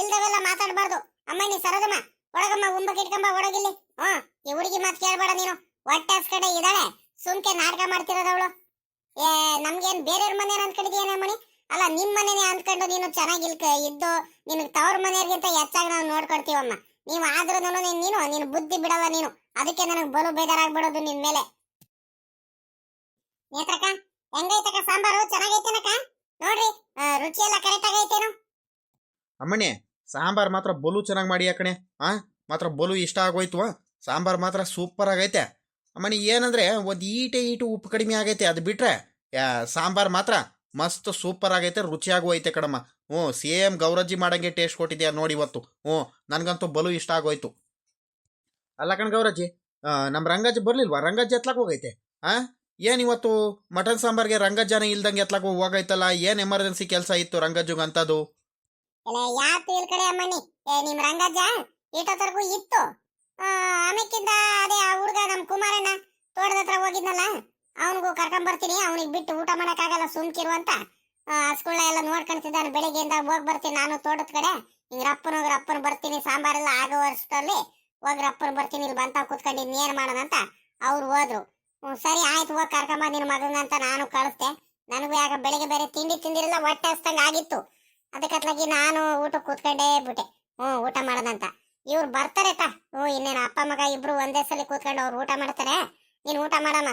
ಇಲ್ದವೆಲ್ಲ ಮಾತಾಡಬಾರ್ದು. ಅಮ್ಮ, ನೀ ಸರದಮ್ಮ ಒಳಗಮ್ಮ ಉಂಬಕ್ ಇಟ್ಕೊಂಬ, ಒಳಗಿಲ್ಲಿ. ಹಾ ಈ ಹುಡುಗಿ ಮಾತು ಕೇಳಬೇಡ ನೀನು. ಹೊಟ್ಟೆ ಕಡೆ ಇದ್ದಾಳೆ, ಸುಮ್ಕೆ ನಾಟಕ ಮಾಡ್ತಿರೋದವಳು ಏ, ನಮ್ಗೇನ್ ಬೇರೆಯವ್ರ ಮನೆ ಅನ್ಕೊಂಡಿದ್ಯಾನ ಮಣಿ ಅಲ್ಲ, ನಿಮ್ ಮನೆನೇ ಅನ್ಕೊಂಡು ನೀನು ಚೆನ್ನಾಗಿ ಇದ್ದು, ನಿನ್ಗೆ ತವ್ರ ಮನೆಯವ್ರಿಗಿಂತ ಹೆಚ್ಚಾಗಿ ನಾವು ನೋಡ್ಕೊಡ್ತೀವಮ್ಮ ನೀವು ಆದ್ರೂ ನೀನು ನೀನು ಬುದ್ಧಿ ಬಿಡಲ್ಲ ನೀನು. ಅದಕ್ಕೆ ನನಗೆ ಬಲು ಬೇಜಾರಾಗ್ಬಿಡೋದು ನಿನ್ ಮೇಲೆ. ನೇತ್ರಕ್ಕ, ಹೆಂಗೈತಕ್ಕ ಸಾಂಬಾರು? ಚೆನ್ನಾಗೈತೇನಕ್ಕ? ನೋಡ್ರಿ ರುಚಿ ಎಲ್ಲ ಕರೆಕ್ಟ್ ಆಗೈತೇನು? ಅಮ್ಮಣ್ಣಿ, ಸಾಂಬಾರು ಮಾತ್ರ ಬಲು ಚೆನ್ನಾಗಿ ಮಾಡಿ ಕಣೆ. ಆ, ಮಾತ್ರ ಬಲು ಇಷ್ಟ ಆಗೋಯ್ತು ಸಾಂಬಾರು ಮಾತ್ರ ಸೂಪರ್ ಆಗೈತೆ. ಅಮ್ಮಣಿ ಏನಂದ್ರೆ ಒಂದು ಈಟೆ ಈಟು ಉಪ್ಪು ಕಡಿಮೆ ಆಗೈತೆ, ಅದು ಬಿಟ್ಟರೆ ಸಾಂಬಾರು ಮಾತ್ರ ಮಸ್ತ್ ಸೂಪರ್ ಆಗೈತೆ, ರುಚಿಯಾಗೂ ಐತೆ ಕಣಮ್ಮ. ಹ್ಞೂ, ಸೇಮ್ ಗೌರಜ್ಜಿ ಮಾಡಂಗೆ ಟೇಸ್ಟ್ ಕೊಟ್ಟಿದ್ಯಾ ನೋಡಿ ಇವತ್ತು. ಹ್ಞೂ, ನನಗಂತೂ ಬಲು ಇಷ್ಟ ಆಗೋಯ್ತು. ಅಲ್ಲ ಕಣ ಗೌರಜ್ಜಿ ನಮ್ಮ ರಂಗಜ್ಜಿ ಬರಲಿಲ್ವಾ? ರಂಗಜ್ಜಿ ಎತ್ಲಾಕ್ ಹೋಗೈತೆ. ಆ, ಏನ್ ಇವತ್ತು ಮಟನ್ ಸಾಂಬಾರ್ಗೆ ರಂಗಜ್ಜನ ಇಲ್ದಂಗೆ ಎತ್ಲಾಕ್ ಹೋಗೈತಲ್ಲ? ಏನು ಎಮರ್ಜೆನ್ಸಿ ಕೆಲಸ ಇತ್ತು ರಂಗಜ್ಜು ಅಂತದು ಇಲ್ಲ ಯಾತ್ ಇಲ್ ಕಡೆ ಅಮ್ಮಣ್ಣಿ? ಏ, ನಿಮ್ ರಂಗಜ್ಜ ಈಟೋತರ್ಗೂ ಇತ್ತು. ಆಮೇಕಿಂದ ಅದೇ ಆ ಹುಡುಗ ನಮ್ ಕುಮಾರಣ್ಣ ತೋಟದ ಹತ್ರ ಹೋಗಿದ್ನಲ್ಲ, ಅವನಿಗೂ ಕರ್ಕೊಂಡ್ ಬರ್ತೀನಿ. ಅವನಿಗೆ ಬಿಟ್ಟು ಊಟ ಮಾಡಕ್ಕಾಗಲ್ಲ ಸುಮ್ಕಿರು ಅಂತ. ಹಸ್ಗಳ ಎಲ್ಲ ನೋಡ್ಕೊಂತಿದ್ದಾನೆ ಬೆಳಿಗ್ಗೆಯಿಂದ ಹೋಗಿ ಬರ್ತೀನಿ ನಾನು ತೋಟದ ಕಡೆ. ಹಿಂಗ ರಪ್ಪನ ಹೋಗಿ ರಪ್ಪನ ಬರ್ತೀನಿ. ಸಾಂಬಾರೆಲ್ಲ ಆಗೋ ವರ್ಷದಲ್ಲಿ ಹೋಗಿ ರಪ್ಪನ ಬರ್ತೀನಿ. ಇಲ್ಲಿ ಬಂತ ಕುತ್ಕೊಂಡು ಇನ್ನೇನ್ ಮಾಡೋಣ ಅಂತ ಅವ್ರು ಹೋದ್ರು. ಸರಿ ಆಯ್ತು, ಹೋಗಿ ಕರ್ಕೊಂಬ ನಿನ್ ಮಗನ ಅಂತ ನಾನು ಕಳಿಸ್ದೆ. ನನಗೂ ಯಾಕ ಬೆಳಿಗ್ಗೆ ಬೇರೆ ತಿಂಡಿ ತಿಂದಿರಲ್ಲ, ಹೊಟ್ಟೆ ಹಸ್ದಂಗ ಆಗಿತ್ತು. ಅದಕ್ಕತ್ಲಾಗಿ ನಾನು ಊಟ ಕೂತ್ಕೊಂಡೇ ಬಿಟ್ಟೆ. ಹ್ಞೂ, ಊಟ ಮಾಡೋದಂತ ಇವ್ರು ಬರ್ತಾರೆ ತಾ ಹ್ಞೂ, ಇನ್ನೇನು ಅಪ್ಪ ಮಗ ಇಬ್ರು ಒಂದೇ ಸಲ ಕೂತ್ಕೊಂಡು ಅವ್ರು ಊಟ ಮಾಡ್ತಾರೆ. ನೀನು ಊಟ ಮಾಡಮ್ಮ.